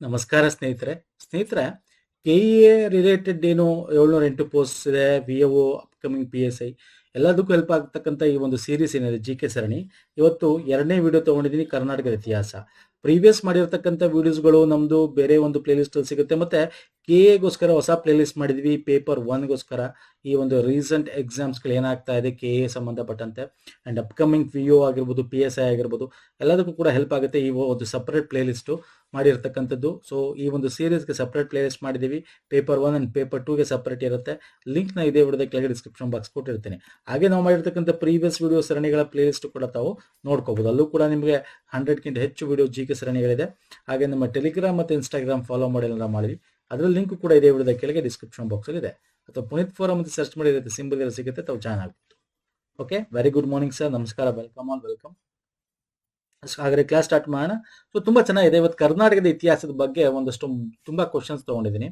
ನಮಸ್ಕಾರ ಸ್ನೇಹಿತರೆ. ಸ್ನೇಹಿತರೆ ಕೆ ಇ ಎ ರಿಲೇಟೆಡ್ ಏನು ಏಳ್ನೂರ ಎಂಟು ಪೋಸ್ಟ್ ಇದೆ V A O upcoming P S I ಎಲ್ಲದಕ್ಕೂ ಹೆಲ್ಪ್ ಆಗ್ತಕ್ಕಂಥ ಈ ಒಂದು ಸೀರೀಸ್ ಏನಿದೆ ಜಿ ಕೆ ಸರಣಿ. ಇವತ್ತು ಎರಡನೇ ವಿಡಿಯೋ ತಗೊಂಡಿದ್ದೀನಿ, ಕರ್ನಾಟಕದ ಇತಿಹಾಸ. ಪ್ರೀವಿಯಸ್ ಮಾಡಿರ್ತಕ್ಕಂಥ ವಿಡಿಯೋಸ್ಗಳು ನಮ್ಮದು ಬೇರೆ ಒಂದು ಪ್ಲೇಲಿಸ್ಟಲ್ಲಿ ಸಿಗುತ್ತೆ. ಮತ್ತು ಕೆ ಎಗೋಸ್ಕರ ಹೊಸ ಪ್ಲೇಲಿಸ್ಟ್ ಮಾಡಿದ್ವಿ ಪೇಪರ್ ಒನ್ಗೋಸ್ಕರ ಈ ಒಂದು ರೀಸೆಂಟ್ ಎಕ್ಸಾಮ್ಸ್ಗಳು ಏನಾಗ್ತಾ ಇದೆ ಕೆ ಎ ಸಂಬಂಧಪಟ್ಟಂತೆ. ಆ್ಯಂಡ್ ಅಪ್ಕಮಿಂಗ್ ಪಿ ಯು ಆಗಿರ್ಬೋದು ಪಿ ಎಸ್ ಐ ಆಗಿರ್ಬೋದು, ಎಲ್ಲದಕ್ಕೂ ಕೂಡ ಹೆಲ್ಪ್ ಆಗುತ್ತೆ ಈ ಒಂದು ಸಪ್ರೇಟ್ ಪ್ಲೇಲಿಸ್ಟು ಮಾಡಿರ್ತಕ್ಕಂಥದ್ದು. ಸೊ ಈ ಒಂದು ಸೀರೀಸ್ಗೆ ಸಪ್ರೇಟ್ ಪ್ಲೇಲಿಸ್ಟ್ ಮಾಡಿದ್ದೀವಿ. ಪೇಪರ್ ಒನ್ ಆ್ಯಂಡ್ ಪೇಪರ್ ಟೂಗೆ ಸಪ್ರೇಟ್ ಇರುತ್ತೆ. ಲಿಂಕ್ನ ಇದೇ ವಿಡಿಯೋದ ಕೆಳಗೆ ಡಿಸ್ಕ್ರಿಪ್ಷನ್ ಬಾಕ್ಸ್ ಕೊಟ್ಟಿರ್ತೀನಿ. ಹಾಗೆ ನಾವು ಮಾಡಿರ್ತಕ್ಕಂಥ ಪ್ರೀವಿಯಸ್ ವಿಡಿಯೋ ಸರಣಿಗಳ ಪ್ಲೇಲಿಸ್ಟ್ ಕೂಡ ತಾವು ನೋಡ್ಕೋಬಹುದು ಅಲ್ಲೂ ಕೂಡ ನಿಮಗೆ ಹಂಡ್ರೆಡ್ಗಿಂತ ಹೆಚ್ಚು ವಿಡಿಯೋ ಜಿ ಕೆ ಸರಣಿಗಳಿದೆ. ಹಾಗೆ ನಮ್ಮ ಟೆಲಿಗ್ರಾಮ್ ಮತ್ತು ಇನ್ಸ್ಟಾಗ್ರಾಮ್ ಫಾಲೋ ಮಾಡಿ ಮಾಡಿದ್ವಿ ಅದರ ಲಿಂಕ್ ಕೂಡ ಇದೇ ವಿಡಿಯೋದ ಕೆಳಗೆ ಡಿಸ್ಕ್ರಿಪ್ಷನ್ ಬಾಕ್ಸಲ್ಲಿ ಇದೆ. ಅಥವಾ ಪುನೀತ್ ಫೋರಮ್ ಅಂತ ಸರ್ಚ್ ಮಾಡಿ ಇರುತ್ತೆ ಸಿಂಬಲ್ ಸಿಗುತ್ತೆ. ತಾವು join okay very good morning sir ನಮಸ್ಕಾರ. ವೆಲ್ಕಮ್ ಆಲ್ ವೆಲ್ಕಮ್ ಹಾಗಾದ್ರೆ ಕ್ಲಾಸ್ ಸ್ಟಾರ್ಟ್ ಮಾಡೋಣ. ಸೊ ತುಂಬಾ ಚೆನ್ನಾಗಿದೆ. ಇವತ್ತು ಕರ್ನಾಟಕದ ಇತಿಹಾಸದ ಬಗ್ಗೆ ಒಂದಷ್ಟು ತುಂಬಾ ಕ್ವಶನ್ಸ್ ತಗೊಂಡಿದ್ದೀನಿ.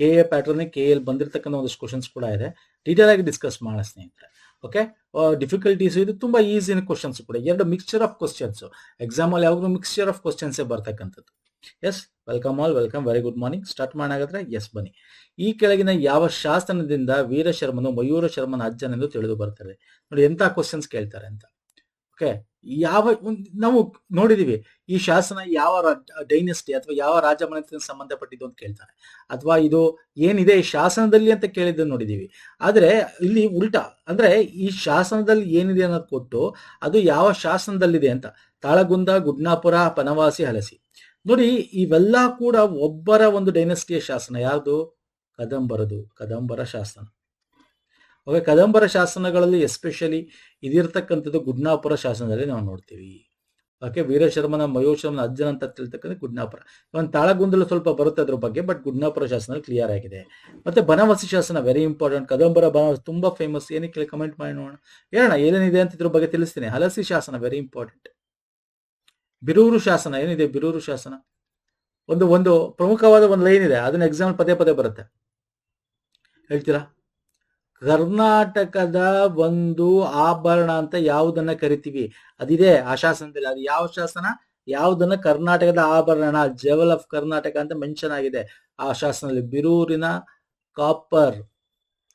K A pattern K L ಬಂದಿರತಕ್ಕಂಥ ಒಂದಷ್ಟು ಕ್ವಶನ್ಸ್ ಕೂಡ ಇದೆ. ಡೀಟೇಲ್ ಆಗಿ ಡಿಸ್ಕಸ್ ಮಾಡೋಣ, ಸ್ನೇಹಿತರೆ. ಓಕೆ ಡಿಫಿಕಲ್ಟೀಸ್ ಇದು ತುಂಬಾ ಈಸಿ ಕ್ವಶನ್ಸ್ ಕೂಡ. ಎರಡು ಮಿಕ್ಸ್ಚರ್ ಆಫ್ ಕ್ವಶನ್ಸ್ ಎಕ್ಸಾಮ್ ಅಲ್ಲಿ ಯಾವಾಗಲೂ ಮಿಕ್ಸ್ಚರ್ ಆಫ್ ಕ್ವಶನ್ಸೇ ಬರ್ತಕ್ಕಂಥದ್ದು. Yes welcome all welcome very good morning start ಮಾಡೋಕ್ಕಾದ್ರೆ yes ಬನ್ನಿ. ಈ ಕೆಳಗಿನ ಯಾವ ಶಾಸನದಿಂದ ವೀರಶರ್ಮನು ಮಯೂರ ಶರ್ಮನ ಅಜ್ಜನೆಂದು ತಿಳಿದು ಬರ್ತಾರೆ ನೋಡಿ, ಎಂತ ಕ್ವಶನ್ಸ್ ಕೇಳ್ತಾರೆ ಅಂತ. ಓಕೆ ಯಾವ ನಾವು ನೋಡಿದೀವಿ, ಈ ಶಾಸನ ಯಾವ ಡೈನೆಸ್ಟಿ ಅಥವಾ ಯಾವ ರಾಜಮನೆತನಕ್ಕೆ ಸಂಬಂಧಪಟ್ಟಿದ್ದು ಅಂತ ಕೇಳ್ತಾರೆ. ಅಥವಾ ಇದು ಏನಿದೆ ಶಾಸನದಲ್ಲಿ ಅಂತ ಕೇಳಿದ್ದು ನೋಡಿದೀವಿ. ಆದ್ರೆ ಇಲ್ಲಿ ಉಲ್ಟಾ, ಅಂದ್ರೆ ಈ ಶಾಸನದಲ್ಲಿ ಏನಿದೆ ಅನ್ನೋದು ಕೊಟ್ಟು, ಅದು ಯಾವ ಶಾಸನದಲ್ಲಿದೆ ಅಂತ. ತಾಳಗುಂದ, ಗುಡ್ನಾಪುರ, ಪನವಾಸಿ, ಹಲಸಿ. ನೋಡಿ, ಇವೆಲ್ಲ ಕೂಡ ಒಬ್ಬರ ಒಂದು ಡೈನೆಸ್ಟಿಯ ಶಾಸನ ಯಾವುದು? ಕದಂಬರದು, ಕದಂಬರ ಶಾಸನ. ಓಕೆ, ಕದಂಬರ ಶಾಸನಗಳಲ್ಲಿ ಎಸ್ಪೆಷಲಿ ಇದಿರ್ತಕ್ಕಂಥದ್ದು ಗುಡ್ನಾಪುರ ಶಾಸನದಲ್ಲಿ ನಾವು ನೋಡ್ತೀವಿ. ಓಕೆ, ವೀರಶರ್ಮನ ಮಯೋಶರ್ಮನ ಅಜ್ಜನ ಅಂತ ತಿಳ್ತಕ್ಕಂಥ ಗುಡ್ನಾಪುರ. ಒಂದು ತಾಳಗುಂದಲು ಸ್ವಲ್ಪ ಬರುತ್ತೆ ಅದ್ರ ಬಗ್ಗೆ ಬಟ್ ಗುಡ್ನಾಪುರ ಶಾಸನ ಕ್ಲಿಯರ್ ಆಗಿದೆ. ಮತ್ತೆ ಬನವಾಸಿ ಶಾಸನ ವೆರಿ ಇಂಪಾರ್ಟೆಂಟ್ ಕದಂಬರ ಬನವಾಸಿ ತುಂಬಾ ಫೇಮಸ್ ಏನಕ್ಕೆ ಕಮೆಂಟ್ ಮಾಡಿ ನೋಡೋಣ. ಹೇಳೋಣ, ಏನೇನಿದೆ ಅಂತ ಇದ್ರ ಬಗ್ಗೆ ತಿಳಿಸ್ತೀನಿ. ಹಲಸಿ ಶಾಸನ ವೆರಿ ಇಂಪಾರ್ಟೆಂಟ್ ಬಿರೂರು ಶಾಸನ, ಏನಿದೆ ಬಿರೂರು ಶಾಸನ? ಒಂದು ಒಂದು ಪ್ರಮುಖವಾದ ಒಂದು ಲೈನ್ ಇದೆ. ಅದನ್ನ ಎಕ್ಸಾಮ್ ಪದೇ ಪದೇ ಬರುತ್ತೆ. ಹೇಳ್ತೀರಾ? ಕರ್ನಾಟಕದ ಒಂದು ಆಭರಣ ಅಂತ ಯಾವುದನ್ನ ಕರಿತೀವಿ? ಅದಿದೆ ಆ ಶಾಸನದಲ್ಲಿ ಅದು ಯಾವ ಶಾಸನ? ಯಾವುದನ್ನ ಕರ್ನಾಟಕದ ಆಭರಣ? ಜೆವಲ್ ಆಫ್ ಕರ್ನಾಟಕ ಅಂತ ಮೆನ್ಷನ್ ಆಗಿದೆ. ಆ ಶಾಸನದಲ್ಲಿ ಬಿರೂರಿನ ಕಾಪರ್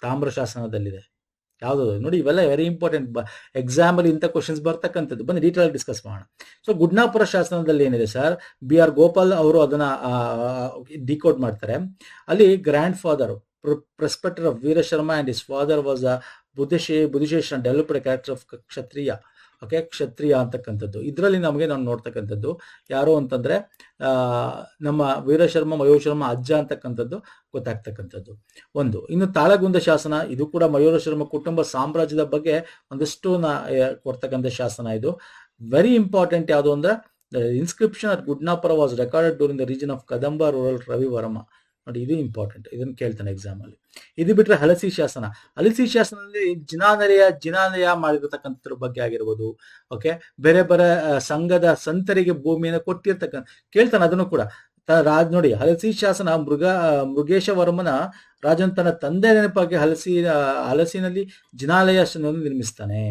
ತಾಮ್ರ ಶಾಸನದಲ್ಲಿದೆ. ಯಾವುದು ನೋಡಿ, ಇವೆಲ್ಲ ವೆರಿ ಇಂಪಾರ್ಟೆಂಟ್ ಎಕ್ಸಾಂಪಲ್ ಇಂಥ ಕ್ವಶನ್ಸ್ ಬರ್ತಕ್ಕಂಥದ್ದು. ಬಂದು ಡೀಟೇಲ್ ಡಿಸ್ಕಸ್ ಮಾಡೋಣ. ಸೊ ಗುಡ್ನಾಪುರ ಶಾಸನದಲ್ಲಿ ಏನಿದೆ ಸರ್ ಬಿ ಆರ್ ಗೋಪಾಲ್ ಅವರು ಅದನ್ನ ಡಿಕೋಡ್ ಮಾಡ್ತಾರೆ. ಅಲ್ಲಿ grandfather preceptor of Veerasharma and his father was a ಬುದ್ಧಿಶೇ ಬುದ್ಧಿಶೇಷನ್ developed character of Kshatriya okay Kshatriya ಅಂತಕ್ಕಂಥದ್ದು. ಇದರಲ್ಲಿ ನಮಗೆ ನಾವು ನೋಡ್ತಕ್ಕಂಥದ್ದು ಯಾರು ಅಂತಂದ್ರೆ ನಮ್ಮ ವೀರಶರ್ಮ ಮಯೂರಶರ್ಮ ಅಜ್ಜ ಅಂತಕ್ಕಂಥದ್ದು ಗೊತ್ತಾಗ್ತಕ್ಕಂಥದ್ದು. ಒಂದು. ಇನ್ನು ತಾಳಗುಂದ ಶಾಸನ, ಇದು ಕೂಡ ಮಯೂರಶರ್ಮ ಕುಟುಂಬ ಸಾಮ್ರಾಜ್ಯದ ಬಗ್ಗೆ ಒಂದಷ್ಟು ನಾ ಕೊಡ್ತಕ್ಕಂಥ ಶಾಸನ ಇದು. ವೆರಿ ಇಂಪಾರ್ಟೆಂಟ್ ಯಾವುದು ಅಂದ್ರೆ inscription at Gudnapura was recorded during the region of Kadamba rural Ravivarma ನೋಡಿ, ಇದು ಇಂಪಾರ್ಟೆಂಟ್ ಇದನ್ನ ಕೇಳ್ತಾನೆ ಎಕ್ಸಾಮ್ ಅಲ್ಲಿ. ಇದು ಬಿಟ್ಟರೆ ಹಲಸಿ ಶಾಸನ. ಹಲಸಿ ಶಾಸನದಲ್ಲಿ ಜಿನಾನಯ ಜಿನಾನಯ ಮಾಡಿರತಕ್ಕಂಥದ್ರ ಬಗ್ಗೆ ಆಗಿರ್ಬೋದು ಓಕೆ ಬೇರೆ ಬೇರೆ ಸಂಘದ ಸಂತರಿಗೆ ಭೂಮಿಯನ್ನು ಕೊಟ್ಟಿರ್ತಕ್ಕಂಥ, ಕೇಳ್ತಾನೆ ಅದನ್ನು ಕೂಡ. ರಾಜ್ ನೋಡಿ, ಹಲಸಿ ಶಾಸನ ಮೃಗ ಮೃಗೇಶ ವರ್ಮನ ರಾಜನ್ ತನ್ನ ತಂದೆ ನೆನಪಾಗಿ ಹಲಸಿ ಹಲಸಿನಲ್ಲಿ ಜಿನಾಲಯ ನಿರ್ಮಿಸ್ತಾನೆ.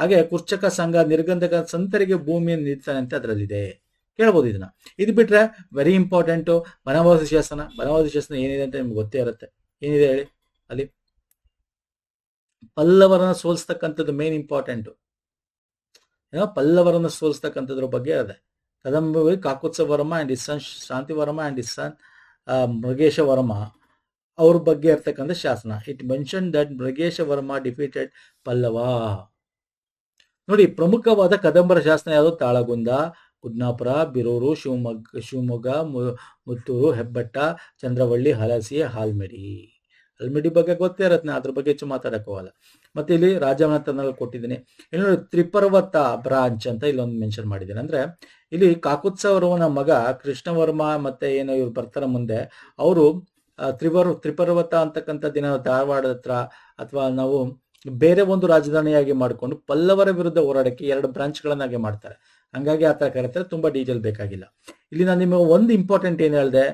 ಹಾಗೆ ಕುರ್ಚಕ ಸಂಘ ನಿರ್ಗಂಧಕ ಸಂತರಿಗೆ ಭೂಮಿಯನ್ನು ನೀಡ್ತಾನೆ ಅಂತ ಅದರಲ್ಲಿದೆ. ಕೇಳ್ಬೋದು ಇದನ್ನ. ಇದು ಬಿಟ್ರೆ ವೆರಿ ಇಂಪಾರ್ಟೆಂಟು ಬನವಾಸಿ ಶಾಸನ ಬನವಾಸಿ ಶಾಸನ ಏನಿದೆ ಅಂತ ನಿಮ್ಗೆ ಗೊತ್ತೇ ಇರುತ್ತೆ. ಏನಿದೆ ಹೇಳಿ ಅಲ್ಲಿ? ಪಲ್ಲವರನ್ನ ಸೋಲಿಸ್ತಕ್ಕಂಥದ್ದು ಮೇನ್ ಇಂಪಾರ್ಟೆಂಟು ಏನೋ ಪಲ್ಲವರನ್ನ ಸೋಲಿಸ್ತಕ್ಕಂಥದ್ರ ಬಗ್ಗೆ ಇದೆ Kadamba Kakutsa Varma is son Shanti Varma and his son Mrigesha Varma ಅವ್ರ ಬಗ್ಗೆ ಇರ್ತಕ್ಕಂಥ ಶಾಸನ. It mention that Mrigesha Varma defeated Pallava. ನೋಡಿ ಪ್ರಮುಖವಾದ ಕದಂಬರ ಶಾಸನ ಯಾವುದು? ತಾಳಗುಂದ ಕುಡ್ನಾಪುರ ಬಿರೂರು, ಶಿವಮೊಗ್ಗ ಶಿವಮೊಗ್ಗ ಮುತ್ತೂರು, ಹೆಬ್ಬಟ್ಟ, ಚಂದ್ರವಳ್ಳಿ, ಹಲಸಿ, ಹಾಲ್ಮಿಡಿ. ಹಲ್ಮಿಡಿ ಬಗ್ಗೆ ಗೊತ್ತೇ ಇರತ್ತೆ ಅದ್ರ ಬಗ್ಗೆ ಹೆಚ್ಚು ಮಾತಾಡಕ್ ಹೋಗಲ್ಲ ಮತ್ತೆ ಇಲ್ಲಿ ರಾಜವನತನ ಕೊಟ್ಟಿದ್ದೀನಿ. ಇನ್ನು ತ್ರಿಪರ್ವತ ಬ್ರಾಂಚ್ ಅಂತ ಇಲ್ಲೊಂದು ಮೆನ್ಷನ್ ಮಾಡಿದ್ದೀನಿ. ಅಂದ್ರೆ ಇಲ್ಲಿ ಕಾಕುತ್ಸವರ್ವನ ಮಗ ಕೃಷ್ಣವರ್ಮ ಮತ್ತೆ ಏನು ಇವ್ರು ಬರ್ತಾರೆ ಮುಂದೆ, ಅವರು ತ್ರಿವರ್, ತ್ರಿಪರ್ವತ ಅಂತಕ್ಕಂಥ ದಿನ ಧಾರವಾಡ ಹತ್ರ ಅಥವಾ ನಾವು ಬೇರೆ ಒಂದು ರಾಜಧಾನಿಯಾಗಿ ಮಾಡಿಕೊಂಡು ಪಲ್ಲವರ ವಿರುದ್ಧ ಹೋರಾಡಕ್ಕೆ ಎರಡು ಬ್ರಾಂಚ್ಗಳನ್ನಾಗಿ ಮಾಡ್ತಾರೆ. ಹಂಗಾಗಿ ಆ ಥರ ಕರೀತಾರೆ ತುಂಬಾ ಡೀಟೇಲ್ ಬೇಕಾಗಿಲ್ಲ. ಇಲ್ಲಿ ನಾನು ನಿಮಗೆ ಒಂದು ಇಂಪಾರ್ಟೆಂಟ್ ಏನು ಹೇಳಿದೆ,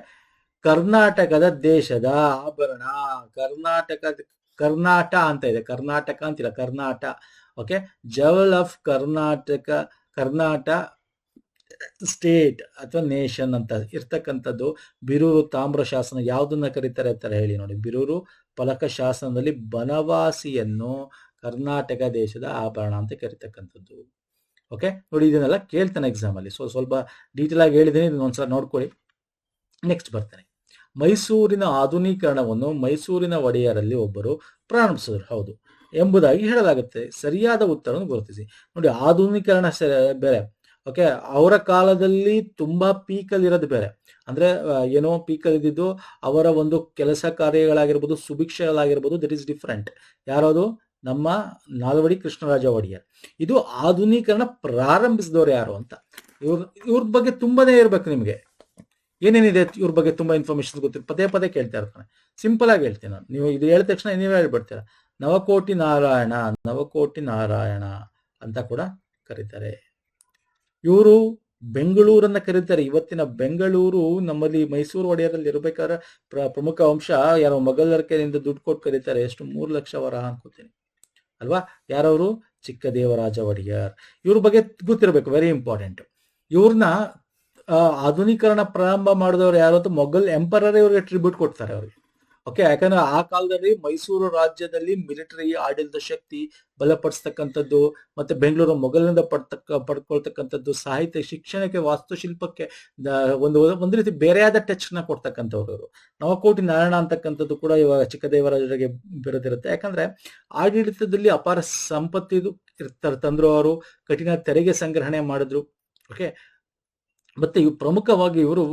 ಕರ್ನಾಟಕದ ದೇಶದ ಆಭರಣ, ಕರ್ನಾಟಕದ ಕರ್ನಾಟ ಅಂತ ಇದೆ, ಕರ್ನಾಟಕ ಅಂತಿಲ್ಲ, Karnata okay jewel of Karnataka, Karnata state ಅಥವಾ ನೇಷನ್ ಅಂತ ಇರ್ತಕ್ಕಂಥದ್ದು, ಬಿರೂರು ತಾಮ್ರ ಶಾಸನ ಯಾವುದನ್ನ ಕರೀತಾರೆ ಅಂತ ಹೇಳಿ ನೋಡಿ. ಬಿರೂರು ಫಲಕ ಶಾಸನದಲ್ಲಿ ಬನವಾಸಿಯನ್ನು ಕರ್ನಾಟಕ ದೇಶದ ಆಭರಣ ಅಂತ ಕರಿತಕ್ಕಂಥದ್ದು. ಓಕೆ ನೋಡಿ ಇದನ್ನೆಲ್ಲ ಕೇಳ್ತಾನೆ ಎಕ್ಸಾಮ್ ಅಲ್ಲಿ. ಸೊ ಸ್ವಲ್ಪ ಡೀಟೇಲ್ ಆಗಿ ಹೇಳಿದ್ದೀನಿ ಇದನ್ನ ಒಂದ್ಸಲ ನೋಡ್ಕೊಳ್ಳಿ. ನೆಕ್ಸ್ಟ್ ಬರ್ತಾನೆ. ಮೈಸೂರಿನ ಆಧುನೀಕರಣವನ್ನು ಮೈಸೂರಿನ ಒಡೆಯರಲ್ಲಿ ಒಬ್ಬರು ಪ್ರಾರಂಭಿಸಿದ್ರು. ಹೌದು. ಎಂಬುದಾಗಿ ಹೇಳಲಾಗುತ್ತೆ. ಸರಿಯಾದ ಉತ್ತರವನ್ನು ಗುರುತಿಸಿ. ನೋಡಿ, ಆಧುನೀಕರಣ ಬೇರೆ. ಓಕೆ ಅವರ ಕಾಲದಲ್ಲಿ ತುಂಬಾ ಪೀಕಲ್ಲಿ ಇರೋದು ಬೇರೆ. ಅಂದ್ರೆ ಏನೋ ಪೀಕಲ್ ಇದ್ದಿದ್ದು ಅವರ ಒಂದು ಕೆಲಸ ಕಾರ್ಯಗಳಾಗಿರ್ಬೋದು, ಸುಭಿಕ್ಷೆಗಳಾಗಿರ್ಬೋದು ದಟ್ ಈಸ್ ಡಿಫ್ರೆಂಟ್ ಯಾರದು? ನಮ್ಮ ನಾಲ್ವಡಿ ಕೃಷ್ಣರಾಜ ಒಡೆಯರ್. ಇದು ಆಧುನೀಕರಣ ಪ್ರಾರಂಭಿಸಿದವರು ಯಾರು ಅಂತ. ಇವ್ರ ಇವ್ರ ಬಗ್ಗೆ ತುಂಬಾನೇ ಇರ್ಬೇಕು ನಿಮಗೆ. ಏನೇನಿದೆ ಇವ್ರ ಬಗ್ಗೆ ತುಂಬಾ ಇನ್ಫಾರ್ಮೇಶನ್ ಗೊತ್ತಿರೋ, ಪದೇ ಪದೇ ಕೇಳ್ತಾ ಇರ್ತಾನೆ. ಸಿಂಪಲ್ ಆಗಿ ಹೇಳ್ತೀನಿ ನಾನು. ನೀವು ಇದು ಹೇಳಿದ ತಕ್ಷಣ ನೀವೇ ಹೇಳ್ಬಿಡ್ತೀರ. ನವಕೋಟಿ ನಾರಾಯಣ ನವಕೋಟಿ ನಾರಾಯಣ ಅಂತ ಕೂಡ ಕರೀತಾರೆ. ಇವರು ಬೆಂಗಳೂರನ್ನ ಕರೀತಾರೆ. ಇವತ್ತಿನ ಬೆಂಗಳೂರು ನಮ್ಮಲ್ಲಿ ಮೈಸೂರು ಒಡೆಯರಲ್ಲಿ ಇರಬೇಕಾದ್ರೆ ಪ್ರ- ಪ್ರಮುಖ ಅಂಶ ಯಾರೋ ಮೊಘಲರ ದುಡ್ಡು ಕೊಟ್ಟು ಕರೀತಾರೆ. ಎಷ್ಟು ಮೂರು ಲಕ್ಷ ವರ ಅನ್ಕೋತೀನಿ. ಅಲ್ವಾ? ಯಾರವರು? ಚಿಕ್ಕ ದೇವರಾಜ ಒಡೆಯರ್. ಇವ್ರ ಬಗ್ಗೆ ಗೊತ್ತಿರಬೇಕು ವೆರಿ ಇಂಪಾರ್ಟೆಂಟ್ ಇವ್ರನ್ನ ಆಧುನೀಕರಣ ಪ್ರಾರಂಭ ಮಾಡಿದವರು ಯಾರು ಅಂತ ಮೊಘಲ್ ಎಂಪರರೇ ಇವ್ರಿಗೆ ಟ್ರಿಬ್ಯೂಟ್ ಕೊಡ್ತಾರೆ ಅವ್ರಿಗೆ. ಓಕೆ ಯಾಕಂದ್ರೆ ಆ ಕಾಲದಲ್ಲಿ ಮೈಸೂರು ರಾಜ್ಯದಲ್ಲಿ ಮಿಲಿಟರಿ ಆಡಳಿತ ಶಕ್ತಿ ಬಲಪಡಿಸ್ತಕ್ಕಂಥದ್ದು ಮತ್ತೆ ಬೆಂಗಳೂರು ಮೊಘಲಿನಿಂದ ಪಡ್ತಕ್ಕ, ಪಡ್ಕೊಳ್ತಕ್ಕಂಥದ್ದು ಸಾಹಿತ್ಯ, ಶಿಕ್ಷಣಕ್ಕೆ, ವಾಸ್ತುಶಿಲ್ಪಕ್ಕೆ ಒಂದು ಒಂದು ರೀತಿ ಬೇರೆಯಾದ ಟಚ್ನ ಕೊಡ್ತಕ್ಕಂಥವ್ರು ನವಕೋಟಿ ನಾರಾಯಣ ಅಂತಕ್ಕಂಥದ್ದು ಕೂಡ ಇವಾಗ ಚಿಕ್ಕದೇವರಾಜರಿಗೆ ಬಿಡದಿರುತ್ತೆ ಯಾಕಂದ್ರೆ ಆಡಳಿತದಲ್ಲಿ ಅಪಾರ ಸಂಪತ್ತಿದು ತಂದ್ರು ಅವರು, ಕಠಿಣ ತೆರಿಗೆ ಸಂಗ್ರಹಣೆ ಮಾಡಿದ್ರು. ಓಕೆ ಮತ್ತೆ ಇವು ಪ್ರಮುಖವಾಗಿ ಇವರು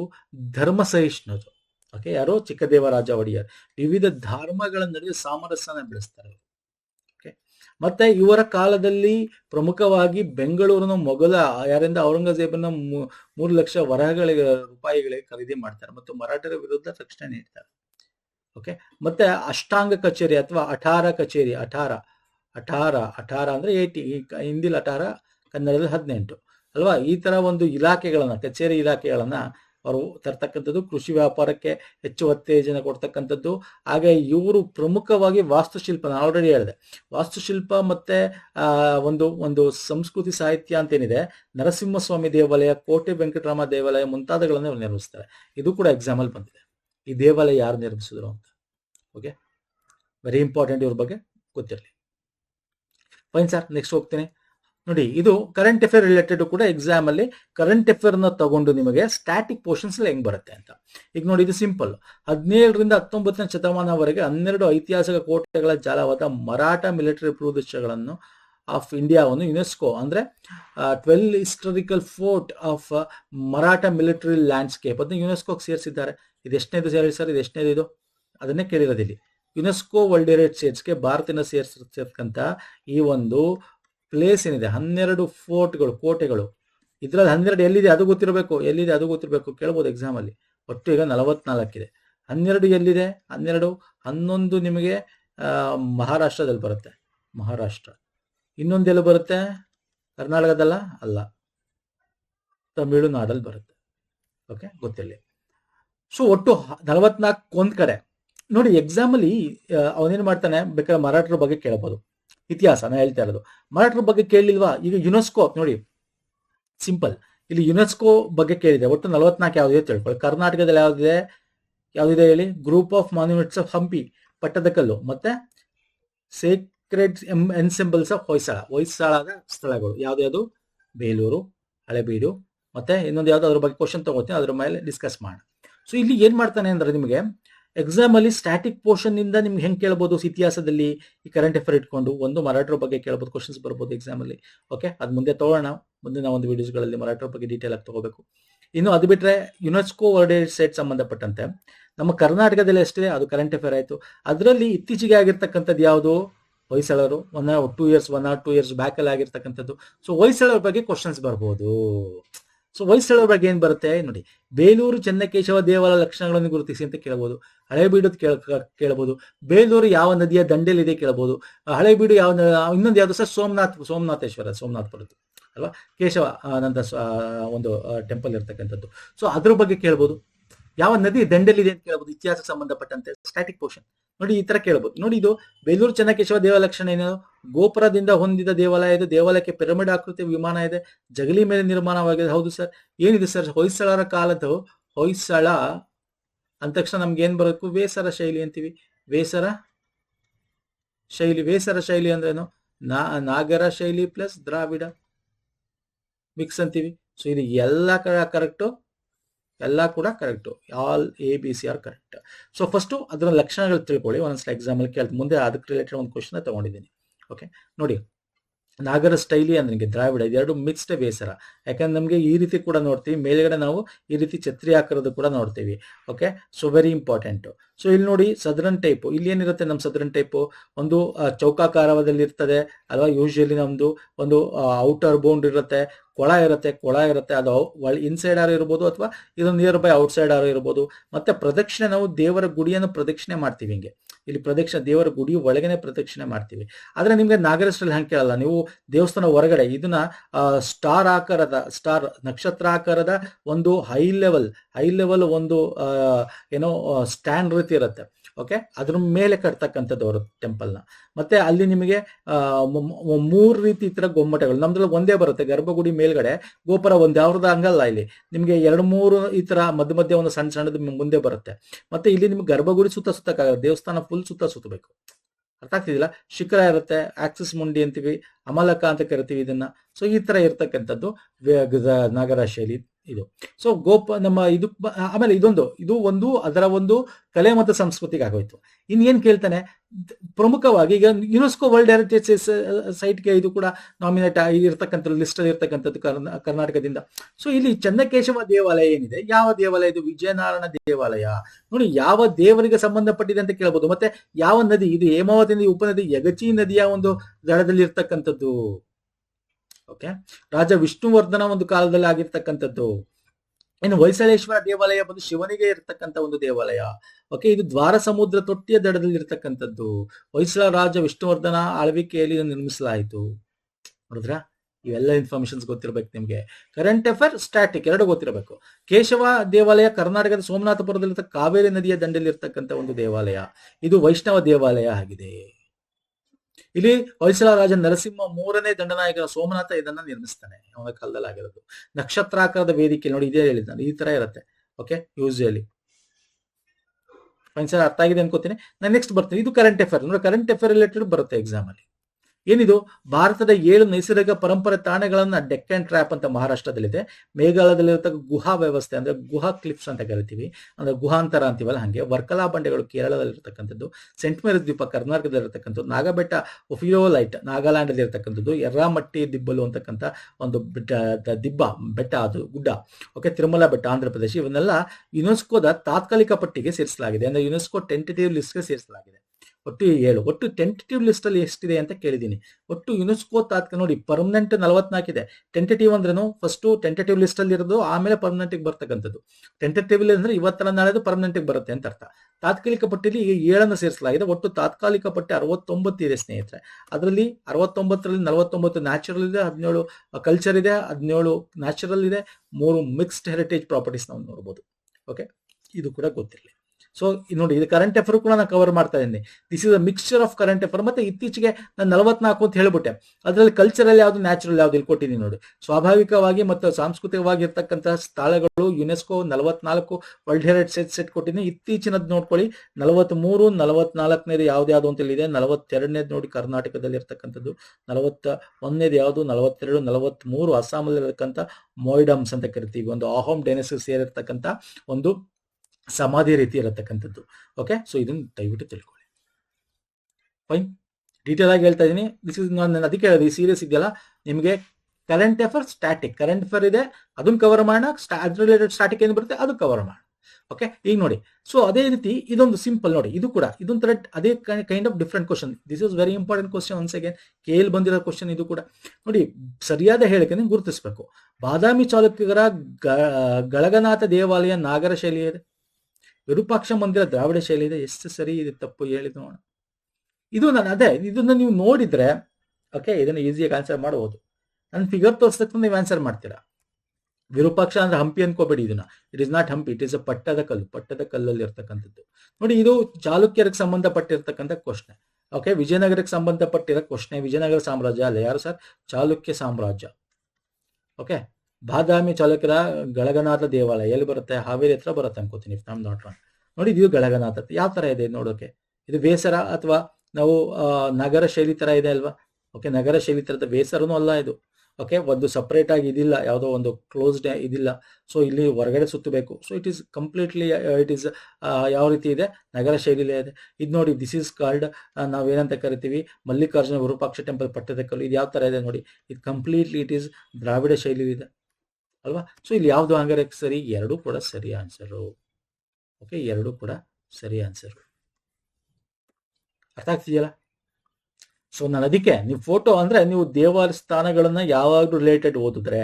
ಧರ್ಮ ಸಹಿಷ್ಣುರು. ಓಕೆ ಯಾರೋ ಚಿಕ್ಕದೇವರಾಜ ಒಡೆಯರ್ ವಿವಿಧ ಧರ್ಮಗಳ ನಡುವೆ ಸಾಮರಸ್ಯನ ಬೆಳೆಸ್ತಾರೆ ಓಕೆ ಮತ್ತೆ ಇವರ ಕಾಲದಲ್ಲಿ ಪ್ರಮುಖವಾಗಿ ಬೆಂಗಳೂರಿನ ಮೊಘಲ, ಯಾರಿಂದ ಔರಂಗಜೇಬನ ಮೂರು ಲಕ್ಷ ವರಹಗಳಿಗೆ, ರೂಪಾಯಿಗಳಿಗೆ ಖರೀದಿ ಮಾಡ್ತಾರೆ ಮತ್ತು ಮರಾಠರ ವಿರುದ್ಧ ರಕ್ಷಣೆ ನೀಡ್ತಾರೆ. ಓಕೆ ಮತ್ತೆ ಅಷ್ಟಾಂಗ ಕಚೇರಿ ಅಥವಾ ಅಠಾರ ಕಚೇರಿ, ಅಠಾರ ಅಠಾರ ಅಠಾರ ಅಂದ್ರೆ ಏಟಿ ಹಿಂದಿಲ್ ಅಠಾರ, ಕನ್ನಡದಲ್ಲಿ ಹದಿನೆಂಟು. ಅಲ್ವಾ? ಈ ತರ ಒಂದು ಇಲಾಖೆಗಳನ್ನ, ಕಚೇರಿ ಇಲಾಖೆಗಳನ್ನ ಅವರು ತರ್ತಕ್ಕಂಥದ್ದು ಕೃಷಿ ವ್ಯಾಪಾರಕ್ಕೆ ಹೆಚ್ಚು ಉತ್ತೇಜನ ಕೊಡ್ತಕ್ಕಂಥದ್ದು. ಹಾಗೆ ಇವರು ಪ್ರಮುಖವಾಗಿ ವಾಸ್ತುಶಿಲ್ಪ, ನಾನು ಆಲ್ರೆಡಿ ಹೇಳಿದೆ. ವಾಸ್ತುಶಿಲ್ಪ ಮತ್ತೆ ಒಂದು ಒಂದು ಸಂಸ್ಕೃತಿ ಸಾಹಿತ್ಯ ಅಂತ ಏನಿದೆ ನರಸಿಂಹಸ್ವಾಮಿ ದೇವಾಲಯ, ಕೋಟೆ ವೆಂಕಟರಾಮ ದೇವಾಲಯ ಮುಂತಾದಗಳನ್ನು ನಿರ್ಮಿಸ್ತಾರೆ. ಇದು ಕೂಡ ಎಕ್ಸಾಂಪಲ್ ಬಂದಿದೆ. ಈ ದೇವಾಲಯ ಯಾರು ನಿರ್ಮಿಸಿದ್ರು ಅಂತ. ಓಕೆ ವೆರಿ ಇಂಪಾರ್ಟೆಂಟ್ ಇವ್ರ ಬಗ್ಗೆ ಗೊತ್ತಿರಲಿ. ಫೈನ್ ಸರ್ ನೆಕ್ಸ್ಟ್ ಹೋಗ್ತೀನಿ. ನೋಡಿ, ಇದು ಕರೆಂಟ್ ಅಫೇರ್ ರಿಲೇಟೆಡ್ ಕೂಡ ಎಕ್ಸಾಮ್ ಅಲ್ಲಿ ಕರೆಂಟ್ ಅಫೇರ್ನ ತಗೊಂಡು ನಿಮಗೆ ಸ್ಟ್ಯಾಟಿಕ್ ಪೋರ್ಷನ್ಸ್ ಹೆಂಗ್ ಬರುತ್ತೆ ಅಂತ. ಈಗ ನೋಡಿ, ಇದು ಸಿಂಪಲ್ ಹದಿನೇಳರಿಂದ ಹತ್ತೊಂಬತ್ತನೇ ಶತಮಾನವರೆಗೆ ಹನ್ನೆರಡು ಐತಿಹಾಸಿಕ ಕೋಟೆಗಳ ಜಾಲವಾದ ಮರಾಠ ಮಿಲಿಟರಿ ಪ್ರದೇಶಗಳನ್ನು ಆಫ್ ಇಂಡಿಯಾವನ್ನು ಯುನೆಸ್ಕೋ ಅಂದ್ರೆ twelve historical fort of Maratha military landscape ಅದನ್ನ ಯುನೆಸ್ಕೋಗೆ ಸೇರಿಸಿದ್ದಾರೆ. ಇದು ಎಷ್ಟನೇದು ಸೇರಿ ಸರ್? ಇದು ಎಷ್ಟನೇದು ಇದು? ಅದನ್ನೇ ಕೇಳಿರೋದಿಲ್ಲಿ ಯುನೆಸ್ಕೋ ವರ್ಲ್ಡ್ ಹೆರಿಟೇಜ್ ಸೈಟ್ಸ್ಗೆ ಭಾರತನ ಸೇರಿಸಿರ್ತಕ್ಕಂಥ ಈ ಒಂದು ಪ್ಲೇಸ್ ಏನಿದೆ? ಹನ್ನೆರಡು ಫೋರ್ಟ್ಗಳು ಕೋಟೆಗಳು. ಇದ್ರಲ್ಲಿ ಹನ್ನೆರಡು ಎಲ್ಲಿದೆ? ಅದು ಗೊತ್ತಿರಬೇಕು. ಎಲ್ಲಿದೆ? ಅದು ಗೊತ್ತಿರಬೇಕು. ಕೇಳ್ಬೋದು ಎಕ್ಸಾಮ್ ಅಲ್ಲಿ. ಒಟ್ಟು ಈಗ ನಲವತ್ನಾಲ್ಕಿದೆ. ಹನ್ನೆರಡು ಎಲ್ಲಿದೆ? ಹನ್ನೆರಡು. ಹನ್ನೊಂದು ನಿಮಗೆ ಮಹಾರಾಷ್ಟ್ರದಲ್ಲಿ ಬರುತ್ತೆ. ಮಹಾರಾಷ್ಟ್ರ. ಇನ್ನೊಂದೆಲ್ಲ ಬರುತ್ತೆ? ಕರ್ನಾಟಕದಲ್ಲ? ಅಲ್ಲ. ತಮಿಳುನಾಡಲ್ಲಿ ಬರುತ್ತೆ. ಓಕೆ ಗೊತ್ತಿರಲಿ. ಸೊ ಒಟ್ಟು ನಲವತ್ನಾಲ್ಕು ಒಂದ್ ಕಡೆ. ನೋಡಿ ಎಕ್ಸಾಮ್ ಅಲ್ಲಿ ಆ, ಅವನೇನ್ ಮಾಡ್ತಾನೆ? ಬೇಕಾದ್ರೆ ಮರಾಠರ ಬಗ್ಗೆ ಕೇಳಬಹುದು ಇತಿಹಾಸ ನಾನು ಹೇಳ್ತಾ ಇರೋದು. ಮರಾಠರ ಬಗ್ಗೆ ಕೇಳಿಲ್ವಾ? ಈಗ ಯುನೆಸ್ಕೋ ನೋಡಿ ಸಿಂಪಲ್ ಇಲ್ಲಿ ಯುನೆಸ್ಕೋ ಬಗ್ಗೆ ಕೇಳಿದೆ. ಒಟ್ಟು ನಲವತ್ನಾಲ್ಕು ಯಾವ್ದಿದೆ ತಿಳ್ಕೊಳ್ಳಿ. ಕರ್ನಾಟಕದಲ್ಲಿ ಯಾವುದಿದೆ ಯಾವುದಿದೆ ಹೇಳಿ? Group of monuments of Hampi Pattadakallu. ಮತ್ತೆ ಸೇಕ್ರೆಡ್ ಎನ್ಸೆಂಬಲ್ಸ್ ಆಫ್ ಹೊಯ್ಸಳ ಹೊಯ್ಸಳದ ಸ್ಥಳಗಳು. ಯಾವ್ದು ಬೇಲೂರು, ಹಳೆಬೀಡು. ಮತ್ತೆ ಇನ್ನೊಂದು ಯಾವ್ದು? ಅದ್ರ ಬಗ್ಗೆ ಕ್ವಶನ್ ತಗೋತೀನಿ. ಅದ್ರ ಮೇಲೆ ಡಿಸ್ಕಸ್ ಮಾಡೋಣ. ಸೊ ಇಲ್ಲಿ ಏನ್ ಮಾಡ್ತಾನೆ ಅಂದ್ರೆ ನಿಮಗೆ ಎಕ್ಸಾಮ್ ಅಲ್ಲಿ ಸ್ಟ್ಯಾಟಿಕ್ ಪೋರ್ಷನ್ ಇಂದ ನಿಮ್ಗೆ ಹೆಂಗ್ ಕೇಳ್ಬೋದು ಇತಿಹಾಸದಲ್ಲಿ? ಈ ಕರೆಂಟ್ ಅಫೇರ್ ಇಟ್ಕೊಂಡು ಒಂದು ಮರಾಠರ ಬಗ್ಗೆ ಕೇಳ್ಬೋದು ಕ್ವಶನ್ಸ್ ಬರ್ಬೋದು ಎಕ್ಸಾಮ್ ಅಲ್ಲಿ. ಓಕೆ ಅದ್ ಮುಂದೆ ತಗೋಣ ಮುಂದಿನ ಒಂದು ವಿಡಿಯೋಸ್ಗಳಲ್ಲಿ ಮರಾಠರ ಬಗ್ಗೆ ಡೀಟೇಲ್ ಆಗಿ ತಗೋಬೇಕು. ಇನ್ನು ಅದು ಬಿಟ್ರೆ ಯುನೆಸ್ಕೋ ವರ್ಲ್ಡ್ ಸೈಟ್ ಸಂಬಂಧಪಟ್ಟಂತೆ, ನಮ್ಮ ಕರ್ನಾಟಕದಲ್ಲಿ ಅಷ್ಟೇ ಅದು ಕರೆಂಟ್ ಅಫೇರ್ ಆಯಿತು. ಅದರಲ್ಲಿ ಇತ್ತೀಚೆಗೆ ಆಗಿರ್ತಕ್ಕಂಥದ್ದು ಯಾವುದು? ಹೊಯ್ಸಳರು. One two years one or two years ಬ್ಯಾಕಲ್ಲಿ ಆಗಿರ್ತಕ್ಕಂಥದ್ದು. ಸೊ ಹೊಯ್ಸಳರ ಬಗ್ಗೆ ಕ್ವಶನ್ಸ್ ಬರ್ಬೋದು. ಸೊ ಹೊಯ್ಸಳರ ಬಗ್ಗೆ ಏನ್ ಬರುತ್ತೆ ನೋಡಿ, ಬೇಲೂರು ಚೆನ್ನಕೇಶವ ದೇವಾಲಯ ಲಕ್ಷಣಗಳನ್ನು ಗುರುತಿಸಿ ಅಂತ ಕೇಳಬಹುದು ಹಳೆಬೀಡು ಕೇಳ ಕೇಳಬಹುದು ಬೇಲೂರು ಯಾವ ನದಿಯ ದಂಡೆಲಿದೆ ಕೇಳಬಹುದು ಹಳೆಬೀಡು ಯಾವ ಇನ್ನೊಂದು ಯಾವ್ದು ಸರ್, ಸೋಮನಾಥ್, ಸೋಮನಾಥೇಶ್ವರ ಸೋಮನಾಥ್ ಬರುತ್ತೆ ಅಲ್ವಾ ಕೇಶವ ನಂತರ ಒಂದು ಟೆಂಪಲ್ ಇರ್ತಕ್ಕಂಥದ್ದು. ಸೊ ಅದ್ರ ಬಗ್ಗೆ ಕೇಳ್ಬೋದು. ಯಾವ ನದಿ ದಂಡಲ್ಲಿದೆ ಅಂತ ಕೇಳಬಹುದು ಇತಿಹಾಸ ಸಂಬಂಧಪಟ್ಟಂತೆ ಸ್ಟ್ಯಾಟಿಕ್ ಪೋರ್ಷನ್ ನೋಡಿ ಈ ತರ ಕೇಳಬಹುದು ನೋಡಿ ಇದು ಬೇಲೂರು ಚೆನ್ನಕೇಶವ ದೇವಲಕ್ಷಣ ಏನು? ಗೋಪುರದಿಂದ ಹೊಂದಿದ ದೇವಾಲಯ ಇದೆ. ದೇವಾಲಯಕ್ಕೆ ಪಿರಮಿಡ್ ಆಕೃತಿ ವಿಮಾನ ಇದೆ. ಜಗಲಿ ಮೇಲೆ ನಿರ್ಮಾಣವಾಗಿದೆ. ಹೌದು ಸರ್ ಏನಿದೆ ಸರ್ ಹೊಯ್ಸಳರ ಕಾಲದ ಹೊಯ್ಸಳ. ಅಂದ ತಕ್ಷಣ ನಮ್ಗೆ ಏನ್ ಬರಬೇಕು? ವೇಸರ ಶೈಲಿ ಅಂತೀವಿ. ವೇಸರ ಶೈಲಿ. ವೇಸರ ಶೈಲಿ ಅಂದ್ರೇನು? ನಾ, ನಾಗರ ಶೈಲಿ ಪ್ಲಸ್ ದ್ರಾವಿಡ ಮಿಕ್ಸ್ ಅಂತೀವಿ. ಸೊ ಇದು ಎಲ್ಲ ಕರೆಕ್ಟು ಎಲ್ಲ ಕೂಡ correct all A B C are correct so first ಅದರ ಲಕ್ಷಣಗಳು ತಿಳ್ಕೊಳ್ಳಿ. ಒಂದೊಂದ್ಸಲ ಎಕ್ಸಾಮಲ್ಲಿ ಕೇಳ್ತು ಮುಂದೆ ಅದಕ್ಕೆ ರಿಲೇಟೆಡ್ ಒಂದು ಕ್ವಶನ್ ತಗೊಂಡಿದ್ದೀನಿ. ಓಕೆ ನೋಡಿ, ನಾಗರ ಸ್ಟೈಲಿ ಅಂದ್ರೆ ನಿಮಗೆ ದ್ರಾವಿಡ ಇದೆರಡು ಮಿಕ್ಸ್ಡ್ ಬೇಸರ. ಯಾಕಂದ್ರೆ ನಮಗೆ ಈ ರೀತಿ ಕೂಡ ನೋಡ್ತೀವಿ. ಮೇಲ್ಗಡೆ ನಾವು ಈ ರೀತಿ ಛತ್ರಿ ಆಕಾರದ ಕೂಡ ನೋಡ್ತೀವಿ. Okay so very important so ಇಲ್ಲಿ ನೋಡಿ ಸದರನ್ ಟೈಪ್ ಇಲ್ಲಿ ಏನಿರುತ್ತೆ ನಮ್ಮ ಸದರನ್ ಟೈಪು ಒಂದು ಚೌಕಾಕಾರದಲ್ಲಿ ಇರ್ತದೆ. ಅಲ್ವಾ? ಯೂಶಲಿ ನಮ್ದು ಒಂದು ಔಟರ್ ಬೌಂಡ್ ಇರುತ್ತೆ. ಕೊಳ ಇರುತ್ತೆ ಕೊಳ ಇರುತ್ತೆ, ಅದು ಇನ್ಸೈಡ್ ಆರು ಇರ್ಬೋದು ಅಥವಾ ಇದು ನಿಯರ್ ಬೈ ಔಟ್ಸೈಡ್ ಆರು ಇರ್ಬೋದು. ಮತ್ತೆ ಪ್ರದಕ್ಷಿಣೆ ನಾವು ದೇವರ ಗುಡಿಯನ್ನು ಪ್ರದಕ್ಷಿಣೆ ಮಾಡ್ತೀವಿ ಹಿಂಗೆ. ಇಲ್ಲಿ ಪ್ರದಕ್ಷಿಣೆ, ದೇವರ ಗುಡಿ ಒಳಗನೆ ಪ್ರದಕ್ಷಿಣೆ ಮಾಡ್ತೀವಿ. ಆದ್ರೆ ನಿಮ್ಗೆ ನಾಗರಸ್ಟ್ರಲ್ಲಿ ಹಂಗೆ ಕೇಳಲ್ಲ, ನೀವು ದೇವಸ್ಥಾನ ಹೊರಗಡೆ ಇದನ್ನ ಸ್ಟಾರ್ ಆಕಾರದ ಸ್ಟಾರ್ ನಕ್ಷತ್ರ ಆಕಾರದ ಒಂದು ಹೈ ಲೆವೆಲ್ ಹೈ ಲೆವೆಲ್ ಒಂದು ಏನೋ ಸ್ಟ್ಯಾಂಡ್ ರೀತಿ ಇರುತ್ತೆ. ಓಕೆ ಅದ್ರ ಮೇಲೆ ಕಟ್ತಕ್ಕಂಥದ್ದು ಅವರು ಟೆಂಪಲ್ನ ಮತ್ತೆ ಅಲ್ಲಿ ನಿಮಗೆ ಮೂರು ರೀತಿ ಈ ಗೊಮ್ಮಟಗಳು ನಮ್ದ್ರಲ್ಲಿ ಒಂದೇ ಬರುತ್ತೆ, ಗರ್ಭಗುಡಿ ಮೇಲ್ಗಡೆ, ಗೋಪುರ ಒಂದ್ ಯಾವ್ದ ಹಂಗಲ್ಲ ಇಲ್ಲಿ. ನಿಮಗೆ ಎರಡು, ಮೂರು ಈ ತರ ಮಧ್ಯ ಮಧ್ಯ ಒಂದು ಸಣ್ಣ ಸಣ್ಣದು ಮುಂದೆ ಬರುತ್ತೆ. ಮತ್ತೆ ಇಲ್ಲಿ ನಿಮ್ಗೆ ಗರ್ಭಗುಡಿ ಸುತ್ತ ಸುತ್ತಕ್ಕಾಗಲ್ಲ, ದೇವಸ್ಥಾನ ಫುಲ್ ಸುತ್ತ ಸುತ್ತಬೇಕು. ಅರ್ಥ ಆಗ್ತಿದಿಲ್ಲ ಶಿಖರ ಇರುತ್ತೆ ಆಕ್ಸಿಸ್ ಮುಂಡಿ ಅಂತೀವಿ, ಅಮಲಕ ಅಂತ ಕರಿತೀವಿ ಇದನ್ನ. ಸೊ ಈ ತರ ಇರ್ತಕ್ಕಂಥದ್ದು ನಾಗರ ಶೈಲಿ. ಇದು. ಸೊ ಗೋಪ, ನಮ್ಮ ಇದು, ಆಮೇಲೆ ಇದೊಂದು, ಇದು ಒಂದು, ಅದರ ಒಂದು ಕಲೆ ಮತ್ತು ಸಂಸ್ಕೃತಿಗೆ ಆಗೋಯ್ತು. ಇನ್ ಏನ್ ಕೇಳ್ತಾನೆ, ಪ್ರಮುಖವಾಗಿ ಈಗ ಯುನೆಸ್ಕೋ ವರ್ಲ್ಡ್ ಹೆರಿಟೇಜ್ ಸೈಟ್ಗೆ ಇದು ಕೂಡ ನಾಮಿನೇಟ್ ಇರ್ತಕ್ಕಂಥ ಲಿಸ್ಟ್ ಅಲ್ಲಿ ಇರ್ತಕ್ಕಂಥದ್ದು ಕರ್ನಾ- ಕರ್ನಾಟಕದಿಂದ. ಸೊ ಇಲ್ಲಿ ಚನ್ನಕೇಶವ ದೇವಾಲಯ ಏನಿದೆ? ಯಾವ ದೇವಾಲಯ ಇದು? ವಿಜಯನಾರಾಯಣ ದೇವಾಲಯ. ನೋಡಿ, ಯಾವ ದೇವರಿಗೆ ಸಂಬಂಧಪಟ್ಟಿದೆ ಅಂತ ಕೇಳಬಹುದು ಮತ್ತೆ ಯಾವ ನದಿ? ಇದು ಹೇಮಾವತಿ ನದಿ ಉಪನದಿ ಯಗಚಿ ನದಿಯ ಒಂದು ದಡದಲ್ಲಿ ಇರ್ತಕ್ಕಂಥದ್ದು ಓಕೆ ರಾಜ ವಿಷ್ಣುವರ್ಧನ ಒಂದು ಕಾಲದಲ್ಲಿ ಆಗಿರ್ತಕ್ಕಂಥದ್ದು. ಇನ್ನು ಹೊಯ್ಸಳೇಶ್ವರ ದೇವಾಲಯ ಬಂದು ಶಿವನಿಗೆ ಇರತಕ್ಕಂತ ಒಂದು ದೇವಾಲಯ. ಓಕೆ ಇದು ದ್ವಾರ ಸಮುದ್ರ ತೊಟ್ಟಿಯ ದಡದಲ್ಲಿ ಇರತಕ್ಕಂಥದ್ದು. ಹೊಯ್ಸಳ ರಾಜ ವಿಷ್ಣುವರ್ಧನ ಆಳ್ವಿಕೆಯಲ್ಲಿ ನಿರ್ಮಿಸಲಾಯಿತು. ನೋಡಿದ್ರಾ? ಇವೆಲ್ಲ ಇನ್ಫಾರ್ಮೇಶನ್ಸ್ ಗೊತ್ತಿರಬೇಕು ನಿಮ್ಗೆ. ಕರೆಂಟ್ ಅಫೇರ್ ಸ್ಟ್ಯಾಟಿಕ್ ಎರಡು ಗೊತ್ತಿರಬೇಕು. ಕೇಶವ ದೇವಾಲಯ ಕರ್ನಾಟಕದ ಸೋಮನಾಥಪುರದಲ್ಲಿರ್ತಕ್ಕ ಕಾವೇರಿ ನದಿಯ ದಂಡೆಯಲ್ಲಿ ಇರ್ತಕ್ಕಂಥ ಒಂದು ದೇವಾಲಯ. ಇದು ವೈಷ್ಣವ ದೇವಾಲಯ ಆಗಿದೆ. ಇಲ್ಲಿ ಹೊಯ್ಸಳ ರಾಜ ನರಸಿಂಹ ಮೂರನೇ ದಂಡನಾಯಕ ಸೋಮನಾಥ ಇದನ್ನ ನಿರ್ಮಿಸ್ತಾನೆ ಅವನ ಕಾಲದಲ್ಲಿ ಆಗಿರೋದು. ನಕ್ಷತ್ರಾಕಾರದ ವೇದಿಕೆ ನೋಡಿ ಇದೇ ಹೇಳಿದ್ದಾನೆ ಈ ತರ ಇರುತ್ತೆ. ಓಕೆ ಯೂಸ್ಯಲಿ ಫೈನ್ ಅರ್ಥ ಆಗಿದೆ ಅನ್ಕೋತೀನಿ. ನಾನು ನೆಕ್ಸ್ಟ್ ಬರ್ತೀನಿ. ಇದು ಕರೆಂಟ್ ಅಫೇರ್ ನೋಡಿ ಕರೆಂಟ್ ಅಫೇರ್ ರಿಲೇಟೆಡ್ ಬರುತ್ತೆ ಎಕ್ಸಾಮ್ ಅಲ್ಲಿ. ಏನಿದು? ಭಾರತದ ಏಳು ನೈಸರ್ಗಿಕ ಪರಂಪರೆ ತಾಣಗಳನ್ನ ಡೆಕ್ಕನ್ ಟ್ರ್ಯಾಪ್ ಅಂತ ಮಹಾರಾಷ್ಟ್ರದಲ್ಲಿದೆ. ಮೇಘಾಲಯದಲ್ಲಿರತಕ್ಕ ಗುಹಾ ವ್ಯವಸ್ಥೆ ಅಂದ್ರೆ ಗುಹಾ ಕ್ಲಿಪ್ಸ್ ಅಂತ ಕರಿತೀವಿ. ಅಂದ್ರೆ ಗುಹಾಂತರ ಅಂತೀವಲ್ಲ ಹಂಗೆ. ವರ್ಕಲಾ ಬಂಡೆಗಳು ಕೇರಳದಲ್ಲಿರ್ತಕ್ಕಂಥದ್ದು, ಸೆಂಟ್ ಮೇರಿಸ್ ದ್ವೀಪ ಕರ್ನಾಟಕದಲ್ಲಿರ್ತಕ್ಕಂಥದ್ದು, ನಾಗಬೆಟ್ಟ ಒಫಿಯೋಲೈಟ್ ನಾಗಾಲ್ಯಾಂಡ್ ಅಲ್ಲಿ ಇರತಕ್ಕಂಥದ್ದು ಎರ್ರಾಮಟ್ಟಿ ದಿಬ್ಬಲು ಅಂತಕ್ಕಂಥ ಒಂದು ದಿಬ್ಬ, ಬೆಟ್ಟ ಅದು, ಗುಡ್ಡ. ಓಕೆ, ತಿರುಮಲ ಬೆಟ್ಟ, ಆಂಧ್ರ ಪ್ರದೇಶ, ಇವನ್ನೆಲ್ಲ ಯುನೆಸ್ಕೋದ ತಾತ್ಕಾಲಿಕ ಪಟ್ಟಿಗೆ ಸೇರಿಸಲಾಗಿದೆ. ಅಂದ್ರೆ ಯುನೆಸ್ಕೋ ಟೆಂಟೇಟಿವ್ ಲಿಸ್ಟ್ಗೆ ಸೇರಿಸಲಾಗಿದೆ. ಒಟ್ಟು ಏಳು, ಒಟ್ಟು ಟೆಂಟೇಟಿವ್ ಲಿಸ್ಟ್ ಅಲ್ಲಿ ಎಷ್ಟಿದೆ ಅಂತ ಕೇಳಿದ್ದೀನಿ. ಒಟ್ಟು ಯುನೆಸ್ಕೋ ತಾತ್ಕ ನೋಡಿ ಪರ್ಮನೆಂಟ್ ನಲವತ್ನಾಲ್ಕಿದೆ ಟೆಂಟೇಟಿವ್ ಅಂದ್ರೇನು ಫಸ್ಟ್ ಟೆಂಟೇಟಿವ್ ಲಿಸ್ಟ್ ಅಲ್ಲಿ ಇರೋದು, ಆಮೇಲೆ ಪರ್ಮನೆಂಟ್ ಬರ್ತಕ್ಕಂಥದ್ದು. ಟೆಂಟೇಟಿವ್ ಅಂದ್ರೆ ಇವತ್ತರ ನಾಳೆದು ಪರ್ಮನೆಂಟ್ ಬರುತ್ತೆ ಅಂತ ಅರ್ಥ. ತಾತ್ಕಾಲಿಕ ಪಟ್ಟಿಯಲ್ಲಿ ಈಗ ಏಳನ್ನು ಸೇರಿಸಲಾಗಿದೆ. ಒಟ್ಟು ತಾತ್ಕಾಲಿಕ ಪಟ್ಟಿ ಅರವತ್ತೊಂಬತ್ತು ಇದೆ, ಸ್ನೇಹಿತರೆ. ಅದರಲ್ಲಿ ಅರವತ್ತೊಂಬತ್ತರಲ್ಲಿ ನಲವತ್ತೊಂಬತ್ತು ನ್ಯಾಚುರಲ್ ಇದೆ, ಹದಿನೇಳು ಕಲ್ಚರ್ ಇದೆ, ಹದಿನೇಳು ನ್ಯಾಚುರಲ್ ಇದೆ, ಮೂರು ಮಿಕ್ಸ್ಡ್ ಹೆರಿಟೇಜ್ ಪ್ರಾಪರ್ಟೀಸ್ ನಾವು ನೋಡ್ಬೋದು. ಓಕೆ ಇದು ಕೂಡ ಗೊತ್ತಿರಲಿ. ಸೊ ನೋಡಿ, ಇದು ಕರೆಂಟ್ ಅಫೇರ್ ಕೂಡ ನಾನು ಕವರ್ ಮಾಡ್ತಾ ಇದ್ದೀನಿ. This is a mixture of current affair ಮತ್ತೆ ಇತ್ತೀಚೆಗೆ ನಾನು ನಲವತ್ನಾಲ್ಕು ಅಂತ ಹೇಳ್ಬಿಟ್ಟೆ. ಅದರಲ್ಲಿ ಕಲ್ಚರಲ್ ಯಾವುದು ನ್ಯಾಚುರಲ್ ಯಾವ್ದು ಇಲ್ಲಿ ಕೊಟ್ಟಿದ್ದೀನಿ ನೋಡಿ. ಸ್ವಾಭಾವಿಕವಾಗಿ ಮತ್ತು ಸಾಂಸ್ಕೃತಿಕವಾಗಿ ಇರ್ತಕ್ಕಂಥ ಸ್ಥಳಗಳು ಯುನೆಸ್ಕೋ ನಲವತ್ನಾಲ್ಕು ವರ್ಲ್ಡ್ ಹೆರಿಟೇಜ್ ಸೆಟ್ ಸೆಟ್ ಕೊಟ್ಟಿದ್ದೀನಿ. ಇತ್ತೀಚಿನದ್ದು ನೋಡ್ಕೊಳ್ಳಿ, ನಲವತ್ಮೂರು, ನಲವತ್ನಾಲ್ಕನೇದು ಯಾವ್ದು ಅಂತ ಇಲ್ಲಿದೆ ನಲವತ್ತೆರಡನೇದು ನೋಡಿ ಕರ್ನಾಟಕದಲ್ಲಿ ಇರ್ತಕ್ಕಂಥದ್ದು ನಲವತ್ತ ಒಂದನೇದು ಯಾವುದು, ನಲವತ್ತೆರಡು, ನಲವತ್ಮೂರು ಅಸ್ಸಾಮಲ್ಲಿ ಇರತಕ್ಕಂಥ ಮೊಯ್ಡಮ್ಸ್ ಅಂತ ಕರಿತೀವಿ. ಒಂದು ಆಹೋಮ್ ಡೈನಸಿಸ್ ಸೇರಿರ್ತಕ್ಕಂಥ ಒಂದು ಸಮಾಧಿ ರೀತಿ ಇರತಕ್ಕಂಥದ್ದು. ಓಕೆ ಸೊ ಇದನ್ನ ದಯವಿಟ್ಟು ತಿಳ್ಕೊಳ್ಳಿ. ಫೈನ್ ಡೀಟೇಲ್ ಆಗಿ ಹೇಳ್ತಾ ಇದ್ದೀನಿ ದಿಸ್ ಇಸ್ ನಾನು ಅದಕ್ಕೆ ಹೇಳಿದೆ, ಈ ಸೀರಿಯಸ್ ಇದೆಯಲ್ಲ, ನಿಮಗೆ current affair static current affair ಇದೆ ಅದನ್ನ ಕವರ್ ಮಾಡೋಣ ಅದ್ರ ರಿಲೇಟೆಡ್ ಸ್ಟಾಟಿಕ್ ಏನು ಬರುತ್ತೆ, ಅದು ಕವರ್ ಮಾಡೋಣ ಓಕೆ ಈಗ ನೋಡಿ. ಸೊ ಅದೇ ರೀತಿ ಇದೊಂದು ಸಿಂಪಲ್ ನೋಡಿ. ಇದು ಕೂಡ ಇದೊಂಥರ ಅದೇ kind of different question this is very important question once again kale ಬಂದಿರೋ ಕ್ವಶನ್ ಇದು ಕೂಡ. ನೋಡಿ, ಸರಿಯಾದ ಹೇಳಿಕೆ ನೀವು ಗುರುತಿಸಬೇಕು. ಬಾದಾಮಿ ಚಾಲುಕ್ಯರ ಗಳಗನಾಥ ದೇವಾಲಯ ನಾಗರ ಶೈಲಿ ಇದೆ. ವಿರೂಪಾಕ್ಷ ಮಂದಿರ ದ್ರಾವಿಡ ಶೈಲಿ ಇದೆ. ಎಷ್ಟು ಸರಿ ಇದು ತಪ್ಪು ಹೇಳಿದ್ ನೋಡೋಣ ಇದು ನಾನು ಅದೇ, ಇದನ್ನ ನೀವು ನೋಡಿದ್ರೆ ಓಕೆ ಇದನ್ನ ಈಸಿಯಾಗಿ ಆನ್ಸರ್ ಮಾಡಬಹುದು ನನ್ನ ಫಿಗರ್ ತೋರಿಸ್ತಕ್ಕ ನೀವು ಆನ್ಸರ್ ಮಾಡ್ತೀರಾ? ವಿರೂಪಾಕ್ಷ ಅಂದ್ರೆ ಹಂಪಿ ಅನ್ಕೋಬೇಡಿ ಇದನ್ನ. It is not Hampi it is a Pattadakallu, ಪಟ್ಟದ ಕಲ್ಲಲ್ಲಿ ಇರ್ತಕ್ಕಂಥದ್ದು. ನೋಡಿ, ಇದು ಚಾಲುಕ್ಯರಿಗೆ ಸಂಬಂಧಪಟ್ಟಿರ್ತಕ್ಕಂಥ ಕ್ವಶ್ನೆ ಓಕೆ ವಿಜಯನಗರಕ್ಕೆ ಸಂಬಂಧಪಟ್ಟಿರೋ ಕ್ವಶ್ನೆ ವಿಜಯನಗರ ಸಾಮ್ರಾಜ್ಯ ಅಲ್ಲ ಯಾರು ಸರ್? ಚಾಲುಕ್ಯ ಸಾಮ್ರಾಜ್ಯ. ಓಕೆ ಬಾದಾಮಿ ಚಾಲುಕ್ಯರ ಗಳಗನಾಥ ದೇವಾಲಯ, ಎಲ್ಲಿ ಬರುತ್ತೆ? ಹಾವೇರಿ ಹತ್ರ ಬರುತ್ತೆ ಅನ್ಕೋತೀನಿ ಇಫ್ ನಮ್ ನಾಟ್ ನೋಡಿ, ಇದು ಗಳಗನಾಥ. ಯಾವ ತರ ಇದೆ ನೋಡೋಕೆ? ಇದು ಬೇಸರ ಅಥವಾ ನಾವು ನಗರ ಶೈಲಿ ತರ ಇದೆ ಅಲ್ವಾ? ಓಕೆ ನಗರ ಶೈಲಿ ತರದ ಬೇಸರನೂ ಅಲ್ಲ ಇದು. ಓಕೆ ಒಂದು ಸಪ್ರೇಟ್ ಆಗಿ ಇದಿಲ್ಲ, ಯಾವುದೋ ಒಂದು ಕ್ಲೋಸ್ಡ್ ಇದಿಲ್ಲ. ಸೊ ಇಲ್ಲಿ ಹೊರಗಡೆ ಸುತ್ತಬೇಕು. So it is completely it is ಯಾವ ರೀತಿ ಇದೆ? ನಗರ ಶೈಲಿಲೇ ಇದೆ. ಇದು ನೋಡಿ ದಿಸ್ ಈಸ್ ಕಾಲ್ಡ್ ನಾವೇನಂತ ಕರಿತೀವಿ? ಮಲ್ಲಿಕಾರ್ಜುನ ವಿರೂಪಾಕ್ಷ ಟೆಂಪಲ್ ಪಟ್ಟದಕಲ್ಲು. ಇದು ಯಾವ ತರ ಇದೆ ನೋಡಿ? ಇದು ಕಂಪ್ಲೀಟ್ಲಿ ಇಟ್ ಈಸ್ ದ್ರಾವಿಡ ಶೈಲಿ ಇದೆ ಅಲ್ವಾ? ಸೊ ಇಲ್ಲಿ ಯಾವುದು ಹಂಗಾರೆ ಸರಿ? ಎರಡೂ ಕೂಡ ಸರಿ ಆನ್ಸರು ಓಕೆ ಎರಡೂ ಕೂಡ ಸರಿ ಆನ್ಸರ್ ಅರ್ಥ ಆಗ್ತಿದೆಯಲ್ಲ? ಸೊ ನಾನು ಅದಕ್ಕೆ ನೀವು ಫೋಟೋ ಅಂದ್ರೆ ನೀವು ದೇವಾಲಯ ಸ್ಥಾನಗಳನ್ನು ಯಾವಾಗಲೂ ರಿಲೇಟೆಡ್ ಓದಿದ್ರೆ,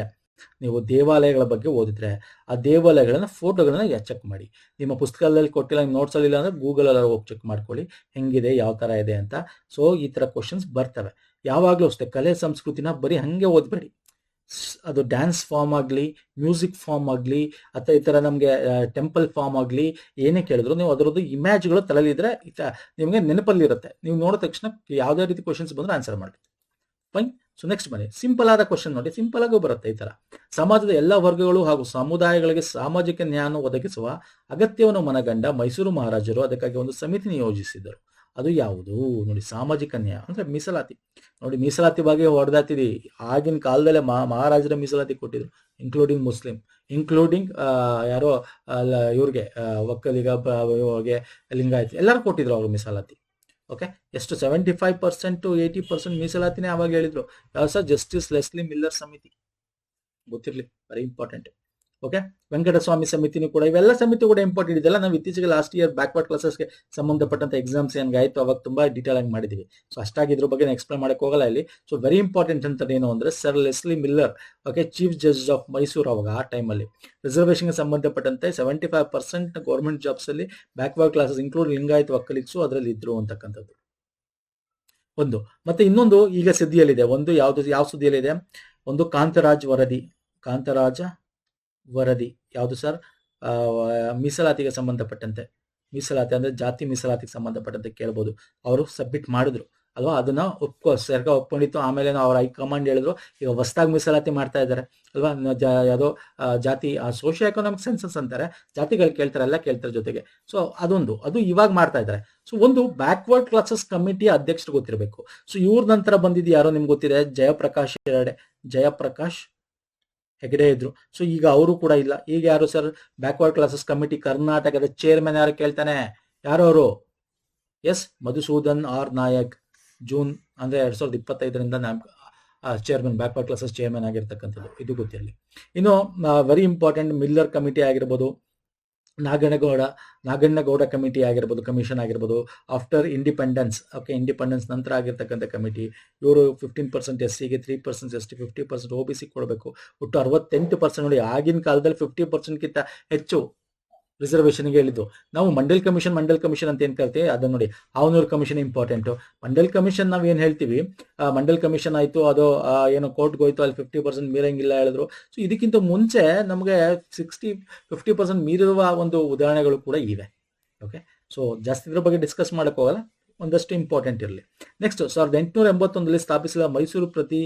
ನೀವು ದೇವಾಲಯಗಳ ಬಗ್ಗೆ ಓದಿದ್ರೆ, ಆ ದೇವಾಲಯಗಳನ್ನ ಫೋಟೋಗಳನ್ನ ಚೆಕ್ ಮಾಡಿ. ನಿಮ್ಮ ಪುಸ್ತಕದಲ್ಲಿ ಕೊಟ್ಟಿಲ್ಲ ನೋಟ್ಸ್ ಅಲ್ಲಿ ಇಲ್ಲ ಅಂದ್ರೆ ಗೂಗಲ್ ಅಲ್ಲಿ ಹೋಗಿ ಚೆಕ್ ಮಾಡ್ಕೊಳ್ಳಿ. ಹೆಂಗಿದೆ, ಯಾವ ತರ ಇದೆ ಅಂತ. ಸೊ ಈ ತರ ಕ್ವಶನ್ಸ್ ಬರ್ತವೆ. ಯಾವಾಗಲೂ ಅಷ್ಟೇ ಕಲೆ, ಸಂಸ್ಕೃತಿನ ಬರೀ ಹಂಗೆ ಓದ್ಬೇಡಿ. ಅದು ಡ್ಯಾನ್ಸ್ ಫಾರ್ಮ್ ಆಗಲಿ ಮ್ಯೂಸಿಕ್ ಫಾರ್ಮ್ ಆಗಲಿ, ಅಥವಾ ಈ ಥರ ನಮಗೆ ಟೆಂಪಲ್ ಫಾರ್ಮ್ ಆಗಲಿ, ಏನೇ ಕೇಳಿದ್ರು ನೀವು ಅದರದ್ದು ಇಮ್ಯಾಜ್ಗಳು ಇತ- ನಿಮಗೆ ನೆನಪಲ್ಲಿರುತ್ತೆ. ನೀವು ನೋಡಿದ ತಕ್ಷಣ ಯಾವುದೇ ರೀತಿ ಕ್ವಶನ್ಸ್ ಬಂದರೆ ಆನ್ಸರ್ ಮಾಡಿ ಫೈನ್ ಸೊ ನೆಕ್ಸ್ಟ್ ಬನ್ನಿ. ಸಿಂಪಲ್ ಆದ ಕ್ವಶನ್ ನೋಡಿ. ಸಿಂಪಲ್ ಆಗೂ ಬರುತ್ತೆ ಈ ಥರ. ಸಮಾಜದ ಎಲ್ಲ ವರ್ಗಗಳು ಹಾಗೂ ಸಮುದಾಯಗಳಿಗೆ ಸಾಮಾಜಿಕ ನ್ಯಾಯ ಒದಗಿಸುವ ಅಗತ್ಯವನ್ನು ಮನಗಂಡ ಮೈಸೂರು ಮಹಾರಾಜರು ಅದಕ್ಕಾಗಿ ಒಂದು ಸಮಿತಿ ನಿಯೋಜಿಸಿದರು ಅದು ಯಾವುದು? ನೋಡಿ ಸಾಮಾಜಿಕ ನ್ಯಾಯ ಅಂದ್ರೆ ಮೀಸಲಾತಿ. ನೋಡಿ ಮೀಸಲಾತಿ ಬಗ್ಗೆ ಹೊಡೆದಾತಿದಿ ಆಗಿನ ಕಾಲದಲ್ಲೇ ಮಹಾ ಮಹಾರಾಜರ ಮೀಸಲಾತಿ ಕೊಟ್ಟಿದ್ರು ಇನ್ಕ್ಲೂಡಿಂಗ್ ಮುಸ್ಲಿಂ ಇನ್ಕ್ಲೂಡಿಂಗ್ ಯಾರೋ ಇವ್ರಿಗೆ ಒಕ್ಕಲಿಗ ಇವ್ರಿಗೆ, ಲಿಂಗಾಯತ್, ಎಲ್ಲರೂ ಕೊಟ್ಟಿದ್ರು ಅವ್ರು ಮೀಸಲಾತಿ. ಓಕೆ ಎಷ್ಟು seventy five percent to eighty percent ಮೀಸಲಾತಿನೇ ಅವಾಗ ಹೇಳಿದ್ರು. ಯಾವ ಸರ್? ಜಸ್ಟಿಸ್ ಲೆಸ್ಲಿ ಮಿಲ್ಲರ್ ಸಮಿತಿ ಗೊತ್ತಿರಲಿ ವೆರಿ ಇಂಪಾರ್ಟೆಂಟ್ ಓಕೆ ವೆಂಕಟಸ್ವಾಮಿ ಸಮಿತಿನೂ ಕೂಡ, ಇವೆಲ್ಲ ಸಮಿತಿ ಕೂಡ ಇಂಪಾರ್ಟೆಂಟ್ ಇದೆಲ್ಲ ನಾವು ಇತ್ತೀಚೆಗೆ ಲಾಸ್ಟ್ ಇಯರ್ ಬ್ಯಾಕ್ವರ್ಡ್ ಕ್ಲಾಸಸ್ಗೆ ಸಂಬಂಧಪಟ್ಟಂತ ಎಕ್ಸಾಮ್ಸ್ ಏನಾಯ್ತು ಅವಾಗ ತುಂಬಾ ಡೀಟೇಲ್ ಆಗಿ ಮಾಡಿದೀವಿ. ಸೊ ಅಷ್ಟಾಗಿ ಇದ್ರ ಬಗ್ಗೆ ಎಕ್ಸ್ಪ್ಲೇನ್ ಮಾಡಕ್ಕೆ ಹೋಗಲ್ಲ ಇಲ್ಲಿ. ಸೊ ವೆರಿ ಇಂಪಾರ್ಟೆಂಟ್ ಅಂತ ಏನು ಅಂದ್ರೆ sir Leslie Miller okay chief judge of Mysuru ಅವಾಗ ಆ ಟೈಮಲ್ಲಿ ರಿಸರ್ವೇಷನ್ಗೆ ಸಂಬಂಧಪಟ್ಟಂತೆ seventy five percent government jobs ಅಲ್ಲಿ ಬ್ಯಾಕ್ವರ್ಡ್ ಕ್ಲಾಸಸ್ ಇನ್ಕ್ಲೂಡ್ ಲಿಂಗಾಯತ್ ಒಕ್ಕಲಿಕ್ಸು ಅದರಲ್ಲಿ ಇದ್ರು ಅಂತಕ್ಕಂಥದ್ದು. ಒಂದು. ಮತ್ತೆ ಇನ್ನೊಂದು ಈಗ ಸುದ್ದಿಯಲ್ಲಿದೆ ಒಂದು ಯಾವ್ದು, ಯಾವ ಸುದ್ದಿಯಲ್ಲಿದೆ? ಒಂದು ಕಾಂತರಾಜ್ ವರದಿ. ಕಾಂತರಾಜ ವರದಿ. ಯಾವುದು ಸರ್? ಮೀಸಲಾತಿಗೆ ಸಂಬಂಧಪಟ್ಟಂತೆ. ಮೀಸಲಾತಿ ಅಂದ್ರೆ ಜಾತಿ ಮೀಸಲಾತಿಗೆ ಸಂಬಂಧಪಟ್ಟಂತೆ ಕೇಳ್ಬೋದು. ಅವರು ಸಬ್ಮಿಟ್ ಮಾಡಿದ್ರು. ಅಲ್ವಾ? ಅದನ್ನ ಒಪ್ಕೋ, ಸರ್ಕಾರ ಒಪ್ಕೊಂಡಿತ್ತು. ಆಮೇಲೆ ಅವ್ರ ಹೈಕಮಾಂಡ್ ಹೇಳಿದ್ರು, ಈಗ ಹೊಸದಾಗಿ ಮೀಸಲಾತಿ ಮಾಡ್ತಾ ಇದ್ದಾರೆ. ಅಲ್ವಾ? ಯಾವುದೋ ಜಾತಿ ಸೋಷಿಯೋ ಎಕನಾಮಿಕ್ ಸೆನ್ಸಸ್ ಅಂತಾರೆ. ಜಾತಿಗಳು ಕೇಳ್ತಾರೆ, ಎಲ್ಲ ಕೇಳ್ತಾರೆ ಜೊತೆಗೆ. ಸೊ ಅದೊಂದು. ಅದು ಇವಾಗ ಮಾಡ್ತಾ ಇದ್ದಾರೆ. ಸೊ ಒಂದು ಬ್ಯಾಕ್ವರ್ಡ್ ಕ್ಲಾಸಸ್ ಕಮಿಟಿ ಅಧ್ಯಕ್ಷರು ಗೊತ್ತಿರಬೇಕು. ಸೊ ಇವ್ರ ನಂತರ ಬಂದಿದ್ದು ಯಾರೋ ನಿಮ್ಗೆ ಗೊತ್ತಿದೆ? ಜಯಪ್ರಕಾಶ್ ಎರಡೆ. ಜಯಪ್ರಕಾಶ್ ಹೆಗಡೆ ಇದ್ರು. ಸೊ ಈಗ ಅವರು ಕೂಡ ಇಲ್ಲ. ಈಗ ಯಾರು ಸರ್ ಬ್ಯಾಕ್ವರ್ಡ್ ಕ್ಲಾಸಸ್ ಕಮಿಟಿ ಕರ್ನಾಟಕದ ಚೇರ್ಮನ್ ಯಾರು ಕೇಳ್ತಾನೆ? ಯಾರು ಅವರು? Yes, Madhusudan R Nayak. June ಅಂದ್ರೆ ಎರಡ್ ಸಾವಿರದ ಇಪ್ಪತ್ತೈದರಿಂದ ಚೇರ್ಮನ್ ಬ್ಯಾಕ್ವರ್ಡ್ ಕ್ಲಾಸಸ್ ಚೇರ್ಮನ್ ಆಗಿರ್ತಕ್ಕಂಥದ್ದು. ಇದು ಗೊತ್ತಿರಲಿ. ಇನ್ನು ವೆರಿ ಇಂಪಾರ್ಟೆಂಟ್ ಮಿಲ್ಲರ್ ಕಮಿಟಿ ಆಗಿರ್ಬೋದು. ನಾಗನಗೌಡ ನಾಗಣ್ಣಗೌಡ ಕಮಿಟಿ ಆಗಿರ್ಬೋದು, ಕಮಿಷನ್ ಆಗಿರ್ಬೋದು ಆಫ್ಟರ್ ಇಂಡಿಪೆಂಡೆನ್ಸ್ ಓಕೆ ಇಂಡಿಪೆಂಡೆನ್ಸ್ ನಂತರ ಆಗಿರ್ತಕ್ಕಂಥ ಕಮಿಟಿ, ಇವರು ಫಿಫ್ಟೀನ್ ಪರ್ಸೆಂಟ್ ಎಸ್ ಸಿಗೆ three percent S T fifty percent O B C ಕೊಡಬೇಕು. ಒಟ್ಟು ಅರವತ್ತೆಂಟು ಪರ್ಸೆಂಟ್ ನೋಡಿ ಆಗಿನ ಕಾಲದಲ್ಲಿ ಫಿಫ್ಟಿ ಪರ್ಸೆಂಟ್ಗಿಂತ ಹೆಚ್ಚು. ರಿಸರ್ವೇಷನ್ಗೆ ಹೇಳಿದ್ದು. ನಾವು ಮಂಡಲ್ ಕಮಿಷನ್ ಮಂಡಲ್ ಕಮಿಷನ್ ಅಂತ ಏನ್ ಕರಿತೀವಿ? ಅದನ್ನ ನೋಡಿ. Havanur commission important Mandal commission ನಾವ್ ಏನ್ ಹೇಳ್ತೀವಿ? ಮಂಡಲ್ ಕಮಿಷನ್ ಆಯ್ತು, ಅದು ಏನೋ ಕೋರ್ಟ್ಗೆ ಹೋಯ್ತು, ಅಲ್ಲಿ ಫಿಫ್ಟಿ ಪರ್ಸೆಂಟ್ ಮೀರಂಗಿಲ್ಲ ಹೇಳಿದ್ರು. ಸೊ ಇದಕ್ಕಿಂತ ಮುಂಚೆ ನಮಗೆ ಸಿಕ್ಸ್ಟಿ ಫಿಫ್ಟಿ ಪರ್ಸೆಂಟ್ ಮೀರಿರುವ ಒಂದು ಉದಾಹರಣೆಗಳು ಕೂಡ ಇವೆ. ಓಕೆ ಸೊ ಜಾಸ್ತಿ ಇದ್ರ ಬಗ್ಗೆ ಡಿಸ್ಕಸ್ ಮಾಡಕ್ ಹೋಗಲ್ಲ. ಒಂದಷ್ಟು ಇಂಪಾರ್ಟೆಂಟ್ ಇರಲಿ. ನೆಕ್ಸ್ಟ್ ಸಾವಿರದ ಎಂಟುನೂರ ಎಂಬತ್ತೊಂದರಲ್ಲಿ ಸ್ಥಾಪಿಸಿದ ಮೈಸೂರು ಪ್ರತಿ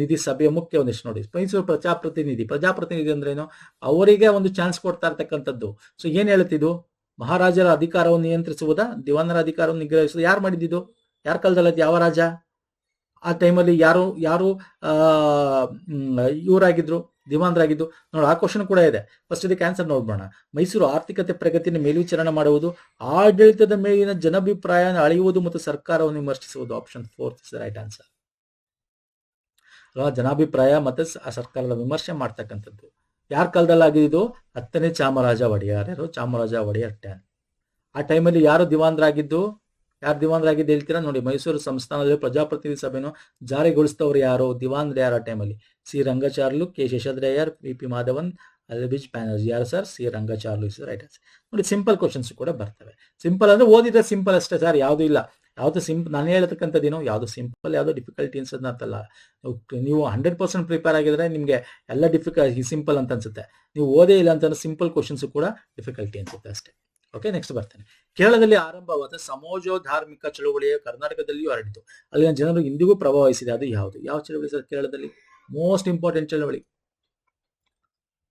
ನಿಧಿ ಸಭೆಯ ಮುಖ್ಯ ಒಂದಿಷ್ಟು ನೋಡಿ. ಮೈಸೂರು ಪ್ರಜಾಪ್ರತಿನಿಧಿ ಪ್ರಜಾಪ್ರತಿನಿಧಿ ಅಂದ್ರೆ ಏನು? ಅವರಿಗೆ ಒಂದು ಚಾನ್ಸ್ ಕೊಡ್ತಾ ಇರ್ತಕ್ಕಂಥದ್ದು. ಸೊ ಏನ್ ಹೇಳ್ತಿದ್ದು ಮಹಾರಾಜರ ಅಧಿಕಾರವನ್ನು ನಿಯಂತ್ರಿಸುವುದಾ? ದಿವಾನರ ಅಧಿಕಾರವನ್ನು ನಿಗ್ರಹಿಸುವುದು? ಯಾರು ಮಾಡಿದ್ದು ಯಾರ ಕಾಲದಲ್ಲಿ ಯಾವ ರಾಜ? ಆ ಟೈಮಲ್ಲಿ ಯಾರು ಯಾರು ಇವರಾಗಿದ್ರು? ದಿವಾನರಾಗಿದ್ದು ನೋಡಿ, ಆ ಕ್ವಶನ್ ಕೂಡ ಇದೆ. ಫಸ್ಟ್ ಇದಕ್ಕೆ ಆನ್ಸರ್ ನೋಡ್ಬೋಣ. ಮೈಸೂರು ಆರ್ಥಿಕತೆ ಪ್ರಗತಿಯನ್ನು ಮೇಲ್ವಿಚಾರಣೆ ಮಾಡುವುದು, ಆಡಳಿತದ ಮೇಲಿನ ಜನಾಭಿಪ್ರಾಯ ಅಳೆಯುವುದು ಮತ್ತು ಸರ್ಕಾರವನ್ನು ವಿಮರ್ಶಿಸುವುದು. Option fourth is right answer ಜನಾಭಿಪ್ರಾಯ ಮತ್ತೆ ಸರ್ಕಾರದ ವಿಮರ್ಶೆ ಮಾಡ್ತಕ್ಕಂಥದ್ದು. ಯಾರ ಕಾಲದಲ್ಲಿ ಆಗಿದ್ದು? ಹತ್ತನೇ ಚಾಮರಾಜ ಒಡೆಯರ್. ಯಾರು? ಚಾಮರಾಜ ಒಡೆಯರ್ ಟ್ಯಾನ್. ಆ ಟೈಮಲ್ಲಿ ಯಾರು ದಿವಾನರಾಗಿದ್ದು ಯಾರು ದಿವಾನರಾಗಿದ್ದು ಹೇಳ್ತೀರಾ ನೋಡಿ ಮೈಸೂರು ಸಂಸ್ಥಾನದಲ್ಲಿ ಪ್ರಜಾಪ್ರತಿನಿಧಿ ಸಭೆಯನ್ನು ಜಾರಿಗೊಳಿಸಿದವರು ಯಾರು? ದಿವಾನರು ಯಾರು ಆ ಟೈಮಲ್ಲಿ C. Rangacharlu, K. Seshadri Iyer P P. Madhavan, Albion Banerjee. ಯಾರು sir C. Rangacharlu is right ನೋಡಿ ಸಿಂಪಲ್ ಕ್ವಶನ್ಸ್ ಕೂಡ ಬರ್ತವೆ. ಸಿಂಪಲ್ ಅಂದ್ರೆ ಓದಿದ್ರೆ ಸಿಂಪಲ್ ಅಷ್ಟೇ ಸರ್ ಯಾವುದು ಇಲ್ಲ. ಯಾವುದು ಸಿಂಪ್ ನಾನು ಹೇಳ್ತಕ್ಕಂಥದ್ದೇನು ಯಾವುದು ಸಿಂಪಲ್ ಯಾವುದು ಡಿಫಿಕಲ್ಟಿ ಅನ್ಸೋದನ್ನ ಅಂತಲ್ಲ ನೀವು ಹಂಡ್ರೆಡ್ ಪರ್ಸೆಂಟ್ ಪ್ರಿಪೇರ್ ಆಗಿದ್ರೆ ನಿಮಗೆ ಎಲ್ಲ ಡಿಫಿಕಲ್ ಸಿಂಪಲ್ ಅಂತ ಅನ್ಸುತ್ತೆ. ನೀವು ಓದೇ ಇಲ್ಲ ಅಂತಂದ್ರೆ ಸಿಂಪಲ್ ಕ್ವಶನ್ಸ್ ಕೂಡ ಡಿಫಿಕಲ್ಟಿ ಅನ್ಸುತ್ತೆ ಅಷ್ಟೇ. ಓಕೆ ನೆಕ್ಸ್ಟ್ ಬರ್ತೇನೆ. ಕೇರಳದಲ್ಲಿ ಆರಂಭವಾದ ಸಮೋಜೋ ಧಾರ್ಮಿಕ ಚಳುವಳಿಯ ಕರ್ನಾಟಕದಲ್ಲಿಯೂ ಹರಡಿತು. ಅಲ್ಲಿನ ಜನರು ಇಂದಿಗೂ ಪ್ರಭಾವಿಸಿದೆ. ಅದು ಯಾವುದು? ಯಾವ ಚಳವಳಿ ಸರ್ ಕೇರಳದಲ್ಲಿ? ಮೋಸ್ಟ್ ಇಂಪಾರ್ಟೆಂಟ್ ಚಳವಳಿ.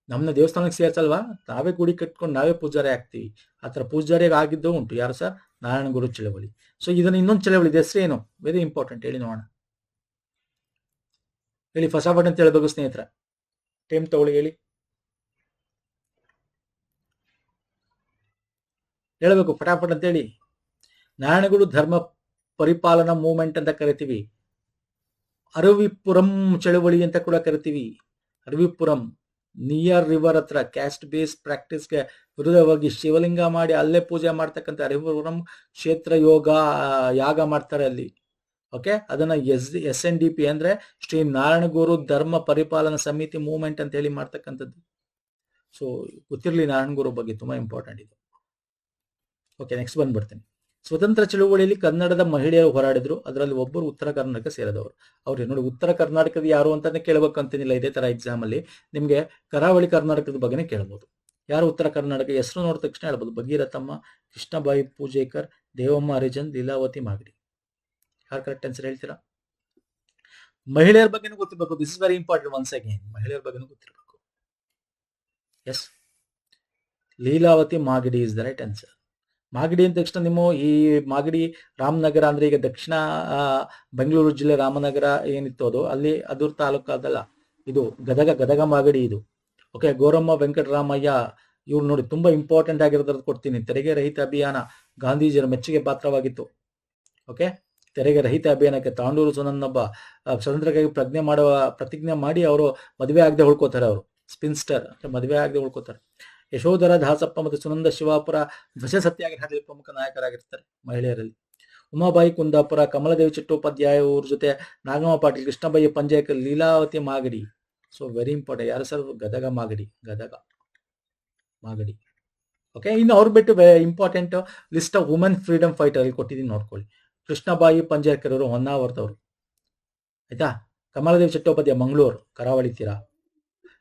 ನಮ್ಮನ್ನ ದೇವಸ್ಥಾನಕ್ಕೆ ಸೇರ್ಸಲ್ವಾ? ನಾವೇ ಗುಡಿ ಕಟ್ಕೊಂಡು ನಾವೇ ಪೂಜಾರಿ ಆಗ್ತೀವಿ. ಆ ಥರ ಪೂಜಾರಿಯಾಗಿ ಆಗಿದ್ದು ಉಂಟು. ಯಾರು ಸರ್? ನಾರಾಯಣ ಗುರು ಚಳವಳಿ. ಸೊ ಇದನ್ನ ಇನ್ನೊಂದು ಚಳವಳಿ ಇದೆ. ಏನು? ವೆರಿ ಇಂಪಾರ್ಟೆಂಟ್ ಹೇಳಿ ನೋಡೋಣ. ಹೇಳಿ, ಫಸಾಫಟ್ ಅಂತ ಹೇಳ್ಬೇಕು ಸ್ನೇಹಿತರ. ಟೈಮ್ ತಗೊಳ್ಳಿ, ಹೇಳಿ. ಹೇಳಬೇಕು ಪಟಾಪಟ ಅಂತ ಹೇಳಿ ನಾರಾಯಣಗುರು ಧರ್ಮ ಪರಿಪಾಲನಾ ಮೂವ್ಮೆಂಟ್ ಅಂತ ಕರಿತೀವಿ. ಅರವಿಪುರಂ ಚಳವಳಿ ಅಂತ ಕೂಡ ಕರಿತೀವಿ. ಅರವಿಪುರಂ ನಿಯರ್ ರಿವರ್ ಹತ್ರ ಕ್ಯಾಸ್ಟ್ ಬೇಸ್ ಪ್ರಾಕ್ಟೀಸ್ಗೆ ವಿರುದ್ಧವಾಗಿ ಶಿವಲಿಂಗ ಮಾಡಿ ಅಲ್ಲೇ ಪೂಜೆ ಮಾಡ್ತಕ್ಕಂಥ ಅರವಿಪುರಂ ಕ್ಷೇತ್ರ ಯೋಗ, ಯಾಗ ಮಾಡ್ತಾರೆ ಅಲ್ಲಿ. ಓಕೆ ಅದನ್ನ S S N D P ಅಂದ್ರೆ ಶ್ರೀ ನಾರಾಯಣಗುರು ಧರ್ಮ ಪರಿಪಾಲನಾ ಸಮಿತಿ ಮೂವ್ಮೆಂಟ್ ಅಂತ ಹೇಳಿ ಮಾಡ್ತಕ್ಕಂಥದ್ದು. ಸೊ ಗೊತ್ತಿರಲಿ ನಾರಾಯಣಗುರು ಬಗ್ಗೆ ತುಂಬಾ ಇಂಪಾರ್ಟೆಂಟ್ ಇದು. ಓಕೆ ನೆಕ್ಸ್ಟ್ ಬಂದ್ಬಿಡ್ತೀನಿ. ಸ್ವತಂತ್ರ ಚಳುವಳಿಯಲ್ಲಿ ಕನ್ನಡದ ಮಹಿಳೆಯರು ಹೋರಾಡಿದ್ರು. ಅದರಲ್ಲಿ ಒಬ್ಬರು ಉತ್ತರ ಕರ್ನಾಟಕ ಸೇರಿದವರು. ಅವ್ರು ನೋಡಿ, ಉತ್ತರ ಕರ್ನಾಟಕದ ಯಾರು ಅಂತಾನೆ ಕೇಳಬೇಕು ಅಂತೇನಿಲ್ಲ ಇದೇ ತರ ಎಕ್ಸಾಮ್ ಅಲ್ಲಿ. ನಿಮ್ಗೆ ಕರಾವಳಿ ಕರ್ನಾಟಕದ ಬಗ್ಗೆನೇ ಕೇಳ್ಬೋದು. ಯಾರು ಉತ್ತರ ಕರ್ನಾಟಕ, ಹೆಸರು ನೋಡಿದ ತಕ್ಷಣ ಹೇಳ್ಬೋದು. ಭಗೀರಥಮ್ಮ, ಕೃಷ್ಣಬಾಯಿ ಪೂಜೇಕರ್, ದೇವಮ್ಮ ಹರಿಜನ್, ಲೀಲಾವತಿ ಮಾಗಡಿ. ಯಾರು ಕರೆಕ್ಟ್ ಆನ್ಸರ್ ಹೇಳ್ತೀರಾ? ಮಹಿಳೆಯರ ಬಗ್ಗೆನೂ ಗೊತ್ತಿರಬೇಕು. This is very important once again ಮಹಿಳೆಯರ ಬಗ್ಗೆನೂ ಗೊತ್ತಿರಬೇಕು. Yes Leelavathi Magadi is the right answer Magadi ಅಂದ ತಕ್ಷಣ ನಿಮ್ಮ ಈ ಮಾಗಡಿ ರಾಮನಗರ ಅಂದ್ರೆ ಈಗ ದಕ್ಷಿಣ ಬೆಂಗಳೂರು ಜಿಲ್ಲೆ ರಾಮನಗರ ಏನಿತ್ತು ಅದು? ಅಲ್ಲಿ ಅದೂರ್ ತಾಲೂಕು ಇದು ಗದಗ ಗದಗ ಮಾಗಡಿ ಇದು. ಓಕೆ ಗೋರಮ್ಮ ವೆಂಕಟರಾಮಯ್ಯ ಇವ್ರು ನೋಡಿ ತುಂಬಾ ಇಂಪಾರ್ಟೆಂಟ್ ಆಗಿರೋದ್ರದ್ದು ಕೊಡ್ತೀನಿ. ತೆರಿಗೆ ರಹಿತ ಅಭಿಯಾನ ಗಾಂಧೀಜಿಯರ ಮೆಚ್ಚುಗೆ ಪಾತ್ರವಾಗಿತ್ತು. ಓಕೆ ತೆರಿಗೆ ರಹಿತ ಅಭಿಯಾನಕ್ಕೆ ತಾಂಡೂರು ಸುನನ್ನೊಬ್ಬ ಸ್ವತಂತ್ರಕ್ಕಾಗಿ ಪ್ರಜ್ಞೆ ಮಾಡುವ, ಪ್ರತಿಜ್ಞೆ ಮಾಡಿ ಅವರು ಮದುವೆ ಆಗದೆ ಉಳ್ಕೋತಾರೆ ಅವರು. ಸ್ಪಿನ್ಸ್ಟರ್ ಮದುವೆ ಆಗದೆ ಉಳ್ಕೋತಾರೆ. ಯಶೋಧರ ದಾಸಪ್ಪ ಮತ್ತು ಸುನಂದ ಶಿವಾಪುರ ಧ್ವಜ ಸತ್ಯಾಗ್ರಹದಲ್ಲಿ ಪ್ರಮುಖ ನಾಯಕರಾಗಿರ್ತಾರೆ ಮಹಿಳೆಯರಲ್ಲಿ. ಉಮಾಬಾಯಿ ಕುಂದಾಪುರ, ಕಮಲದೇವಿ ಚಟ್ಟೋಪಾಧ್ಯಾಯ ಅವ್ರ ಜೊತೆ Nagamma Patil, Krishnabai Panjayaka Leelavathi Magadi. So very important ಯಾರು ಸರ್? ಗದಗ ಮಾಗಡಿ. ಗದಗ ಮಾಗಡಿ. ಓಕೆ ಇನ್ನು ಅವ್ರು ಬಿಟ್ಟು important list of women freedom fighter ಅಲ್ಲಿ ಕೊಟ್ಟಿದ್ದೀನಿ ನೋಡ್ಕೊಳ್ಳಿ. ಕೃಷ್ಣಬಾಯಿ ಪಂಜಾಯಕರವರು ಅವರು ಹೊನ್ನಾವರ್ದವರು. ಆಯ್ತಾ? ಕಮಲದೇವಿ ಚಟ್ಟೋಪಾಧ್ಯಾಯ ಮಂಗಳೂರು, ಕರಾವಳಿ ತೀರ.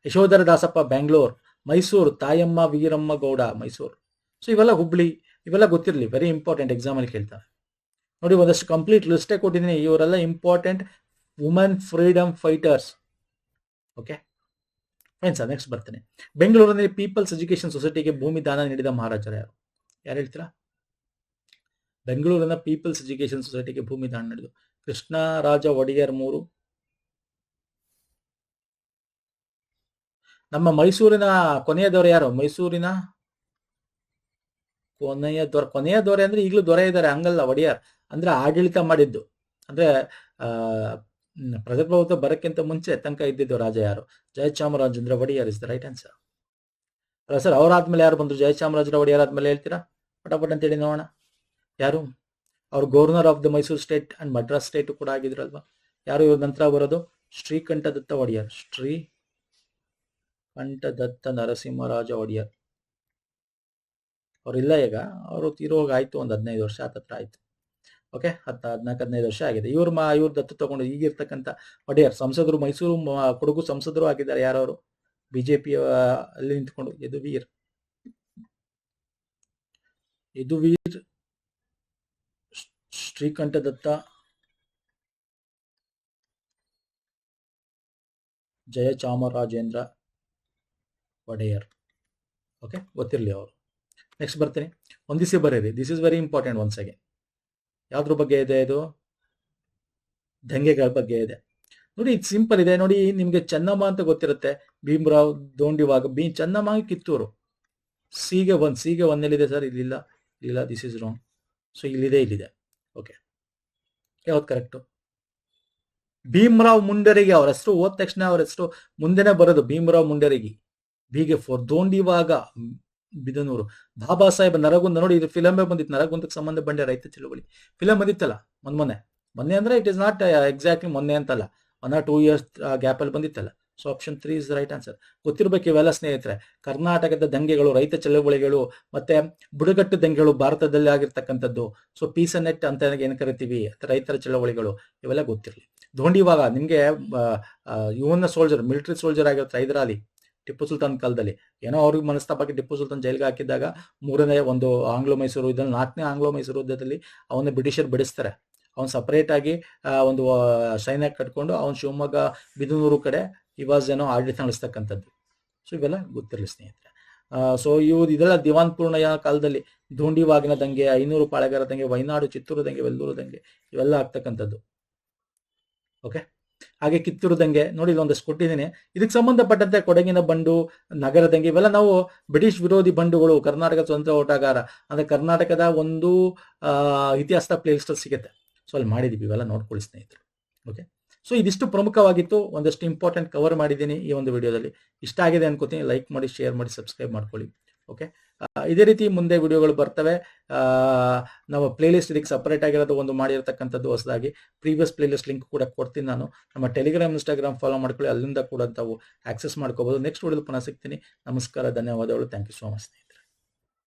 ಯಶೋಧರ ದಾಸಪ್ಪ ಬ್ಯಾಂಗ್ಳೂರ್ ಮೈಸೂರು ತಾಯಮ್ಮ ವೀರಮ್ಮ ಗೌಡ ಮೈಸೂರು. ಸೊ ಇವೆಲ್ಲ ಹುಬ್ಳಿ, ಇವೆಲ್ಲ ಗೊತ್ತಿರಲಿ ವೆರಿ ಇಂಪಾರ್ಟೆಂಟ್ ಎಕ್ಸಾಮ್ ಅಲ್ಲಿ ಕೇಳ್ತಾರೆ. ನೋಡಿ, ಒಂದಷ್ಟು ಕಂಪ್ಲೀಟ್ ಲಿಸ್ಟೇ ಕೊಟ್ಟಿದ್ದೀನಿ, ಇವರೆಲ್ಲ important women freedom fighters okay sir next ಬರ್ತೇನೆ. ಬೆಂಗಳೂರಿನಲ್ಲಿ ಪೀಪಲ್ಸ್ ಎಜುಕೇಶನ್ ಸೊಸೈಟಿಗೆ ಭೂಮಿ ದಾನ ನೀಡಿದ ಮಹಾರಾಜರು ಯಾರು? ಯಾರು ಹೇಳ್ತೀರಾ? ಬೆಂಗಳೂರಿನ ಪೀಪಲ್ಸ್ ಎಜುಕೇಶನ್ ಸೊಸೈಟಿಗೆ ಭೂಮಿ ದಾನ ನೀಡಿದ್ರು ಕೃಷ್ಣರಾಜ ಒಡೆಯರ್ ಮೂರು ನಮ್ಮ ಮೈಸೂರಿನ ಕೊನೆಯ ದೊರೆ ಯಾರು? ಮೈಸೂರಿನ ಕೊನೆಯ ದೊರೆ ಕೊನೆಯ ದೊರೆ ಅಂದ್ರೆ ಈಗಲೂ ದೊರೆ ಇದ್ದಾರೆ, ಹಂಗಲ್ಲ ಒಡೆಯರ್. ಅಂದ್ರೆ ಆಡಳಿತ ಮಾಡಿದ್ದು. ಅಂದ್ರೆ ಪ್ರಜಾಪ್ರಭುತ್ವ ಬರಕ್ಕಿಂತ ಮುಂಚೆ ತನಕ ಇದ್ದಿದ್ದು ರಾಜ ಯಾರು? Jayachamarajendra Wodeyar is the right answer sir ಅವ್ರಾದ್ಮೇಲೆ ಯಾರು ಬಂದ್ರು? ಜಯಚಾಮರಾಜರ ಒಡೆಯರ್ ಆದ್ಮೇಲೆ ಹೇಳ್ತೀರಾ? ಪಟಾಪಟ್ ಅಂತ ಹೇಳಿ ನೋಡೋಣ. ಯಾರು? ಅವ್ರು governor of the Mysuru state and Madras state ಕೂಡ ಆಗಿದ್ರಲ್ವಾ? ಯಾರು ಇವ್ರ ನಂತರ ಬರೋದು? ಶ್ರೀಕಂಠದತ್ತ ಒಡೆಯರ್. ಶ್ರೀ ಕಂಠದತ್ತ ನರಸಿಂಹರಾಜ ಒಡೆಯರ್. ಅವರಿಲ್ಲ ಈಗ, ಅವರು ತೀರೋಗ ಆಯ್ತು ಒಂದು ಹದಿನೈದು ವರ್ಷ, ಹತ್ತತ್ರ ಆಯ್ತು. ಓಕೆ ಹತ್ತು ಹದಿನಾಲ್ಕು, ಹದಿನೈದು ವರ್ಷ ಆಗಿದೆ. ಇವ್ರ ಮಾ, ಇವ್ರ ದತ್ತು ತಗೊಂಡು ಈಗಿರ್ತಕ್ಕಂಥ ಒಡೆಯರ್, ಸಂಸದರು ಮೈಸೂರು ಕೊಡಗು ಸಂಸದರು ಆಗಿದ್ದಾರೆ ಯಾರವರು? ಬಿಜೆಪಿ ಅಲ್ಲಿ ನಿಂತ್ಕೊಂಡು, ಯದುವೀರ್. ಯದುವೀರ್ ಶ್ರೀಕಂಠದತ್ತ ಜಯಚಾಮರಾಜೇಂದ್ರ ಒಡೆಯರ್. ಓಕೆ ಗೊತ್ತಿರಲಿ ಅವರು. ನೆಕ್ಸ್ಟ್ ಬರ್ತೀನಿ. ಒಂದಿಸಿ ಬರೀರಿ. This is very important once again ಯಾವ್ದ್ರ ಬಗ್ಗೆ ಇದೆ ಇದು? ದಂಗೆಗಳ ಬಗ್ಗೆ ಇದೆ. ನೋಡಿ, ಇದು ಸಿಂಪಲ್ ಇದೆ. ನೋಡಿ, ನಿಮಗೆ ಚೆನ್ನಮ್ಮ ಅಂತ ಗೊತ್ತಿರುತ್ತೆ. ಭೀಮರಾವ್, ದೋಂಡಿವಾಗ ಬಿ ಚೆನ್ನಮ್ಮ ಕಿತ್ತೂರು. ಸಿಗೆ ಒನ್ ಸಿಗೆ ಒಂದೆಲ್ಲಿದೆ ಸರ್? ಇಲ್ಲಿಲ್ಲ. ಇಲ್ಲಿಲ್ಲ. ದಿಸ್ ಇಸ್ ರಾಂಗ್ ಸೊ ಇಲ್ಲಿದೆ ಇಲ್ಲಿದೆ. ಓಕೆ ಯಾವ್ದು ಕರೆಕ್ಟು ಭೀಮರಾವ್ ಮುಂಡರಿಗೆ ಅವ್ರ ಹೆಸರು ಹೋದ ತಕ್ಷಣ ಅವ್ರ ಹೆಸರು ಮುಂದೆನೆ ಬರೋದು ಭೀಮರಾವ್ ಮುಂಡರಗಿ. ಬಿಗೆ ಫೋರ್ ದೋಂಡಿವಾಗ ಬಿದನೂರು. ಬಾಬಾ ಸಾಹೇಬ್ ನರಗುಂದ ನೋಡಿ, ಇದು ಫಿಲಮೇ ಬಂದಿತ್ತು. ನರಗುಂದಕ್ಕೆ ಸಂಬಂಧ ಬಂದ ರೈತ ಚಳುವಳಿ. ಫಿಲಮ್ ಬಂದಿತ್ತಲ್ಲ, ಮೊನ್ನೆ ಮೊನ್ನೆ. ಮೊನ್ನೆ ಅಂದ್ರೆ ಇಟ್ ಇಸ್ ನಾಟ್ ಎಕ್ಸಾಕ್ಟ್ಲಿ ಮೊನ್ನೆ ಅಂತಲ್ಲ. One or two years gap ಅಲ್ಲಿ ಬಂದಿತ್ತಲ್ಲ. So option three is right answer ಗೊತ್ತಿರಬೇಕು ಇವೆಲ್ಲ ಸ್ನೇಹಿತರೆ. ಕರ್ನಾಟಕದ ದಂಗೆಗಳು, ರೈತ ಚಳವಳಿಗಳು, ಮತ್ತೆ ಬುಡಕಟ್ಟು ದಂಗೆಗಳು ಭಾರತದಲ್ಲಿ ಆಗಿರ್ತಕ್ಕಂಥದ್ದು. ಸೊ ಪೀಸ್ ನೆಟ್ ಅಂತ ಏನು ಕರಿತೀವಿ? ರೈತರ ಚಳವಳಿಗಳು. ಇವೆಲ್ಲ ಗೊತ್ತಿರಲಿ. ದೋಂಡಿವಾಗ ನಿಮಗೆ ಯುವನ ಸೋಲ್ಜರ್ ಮಿಲಿಟರಿ ಸೋಲ್ಜರ್ ಆಗಿರುತ್ತೆ ಹೈದರಾಲಿ. ಟಿಪ್ಪು ಸುಲ್ತಾನ್ ಕಾಲದಲ್ಲಿ. ಏನೋ ಅವ್ರಿಗೆ ಮನಸ್ತಾಪಕ್ಕೆ ಟಿಪ್ಪು ಸುಲ್ತಾನ್ ಜೈಲಿಗೆ ಹಾಕಿದಾಗ ಮೂರನೇ ಒಂದು ಆಂಗ್ಲೋ ಮೈಸೂರು ಯುದ್ಧದಲ್ಲಿ ನಾಲ್ಕನೇ ಆಂಗ್ಲೋ ಮೈಸೂರು ಯುದ್ಧದಲ್ಲಿ ಅವನ್ನ ಬ್ರಿಟಿಷರು ಬಿಡಿಸ್ತಾರೆ. ಅವನು ಸಪರೇಟ್ ಆಗಿ ಒಂದು ಸೈನ್ಯ ಕಟ್ಕೊಂಡು ಅವನು ಶಿವಮೊಗ್ಗ, ಬಿದನೂರು ಕಡೆ ಇವಾಜ್ ಏನೋ ಆಡಳಿತ ನಡೆಸ್ತಕ್ಕಂಥದ್ದು. ಸೊ ಇವೆಲ್ಲ ಗೊತ್ತಿರಲಿ ಸ್ನೇಹಿತರೆ. ಸೊ ಇವು ಇದೆಲ್ಲ ದಿವಾನ್ ಪೂರ್ಣಯ ಕಾಲದಲ್ಲಿ ಧೂಂಡಿವಾಗಿನ ದಂಗೆ, ಐನೂರು ಪಾಳೆಗಾರ ದಂಗೆ, ವೈನಾಡು, ಚಿತ್ತೂರು ದಂಗೆ, ವೆಲ್ಲೂರು ದಂಗೆ ಇವೆಲ್ಲ ಆಗ್ತಕ್ಕಂಥದ್ದು. ಓಕೆ ಹಾಗೆ ಕಿತ್ತೂರು ದಂಗೆ ನೋಡಿ ಒಂದಷ್ಟು ಕೊಟ್ಟಿದ್ದೀನಿ. ಇದಕ್ಕೆ ಸಂಬಂಧಪಟ್ಟಂತೆ ಕೊಡಗಿನ ಬಂಡು ನಗರ ದಂಗೆ ಇವೆಲ್ಲ ನಾವು ಬ್ರಿಟಿಷ್ ವಿರೋಧಿ ಬಂಡುಗಳು, ಕರ್ನಾಟಕ ಸ್ವತಂತ್ರ ಓಟಗಾರ ಅಂದ್ರೆ ಕರ್ನಾಟಕದ ಒಂದು ಇತಿಹಾಸದ ಪ್ಲೇ ಲಿಸ್ಟ್ ಸಿಗುತ್ತೆ. ಸೊ ಅಲ್ಲಿ ಮಾಡಿದೀವಿ ಇವೆಲ್ಲ ನೋಡ್ಕೊಳ್ಳಿ ಸ್ನೇಹಿತರು. ಓಕೆ ಸೊ ಇದಿಷ್ಟು ಪ್ರಮುಖವಾಗಿತ್ತು. ಒಂದಷ್ಟು ಇಂಪಾರ್ಟೆಂಟ್ ಕವರ್ ಮಾಡಿದ್ದೀನಿ ಈ ಒಂದು ವಿಡಿಯೋದಲ್ಲಿ ಇಷ್ಟ ಆಗಿದೆ ಅನ್ಕೋತೀನಿ. ಲೈಕ್ ಮಾಡಿ ಶೇರ್ ಮಾಡಿ ಸಬ್ಸ್ಕ್ರೈಬ್ ಮಾಡ್ಕೊಳ್ಳಿ. ಓಕೆ ಇದೇ ರೀತಿ ಮುಂದೆ ವಿಡಿಯೋಗಳು ಬರ್ತವೆ. ನಾವು ಪ್ಲೇಲಿಸ್ಟ್ ಇದಕ್ಕೆ ಸಪರೇಟ್ ಆಗಿರೋದು ಒಂದು ಮಾಡಿರ್ತಕ್ಕಂಥದ್ದು ಹೊಸದಾಗಿ. ಪ್ರೀವಿಯಸ್ ಪ್ಲೇಲಿಸ್ಟ್ ಲಿಂಕ್ ಕೂಡ ಕೊಡ್ತೀನಿ ನಾನು. ನಮ್ಮ ಟೆಲಿಗ್ರಾಮ್ ಇನ್ಸ್ಟಾಗ್ರಾಮ್ ಫಾಲೋ ಮಾಡ್ಕೊಳ್ಳಿ. ಅಲ್ಲಿಂದ ಕೂಡ ತಾವು ಆಕ್ಸೆಸ್ ಮಾಡ್ಕೋಬಹುದು ನೆಕ್ಸ್ಟ್ ವಿಡಿಯೋದಲ್ಲಿ ಪುನಃ ಸಿಗ್ತೀನಿ. ನಮಸ್ಕಾರ, ಧನ್ಯವಾದಗಳು. Thank you so much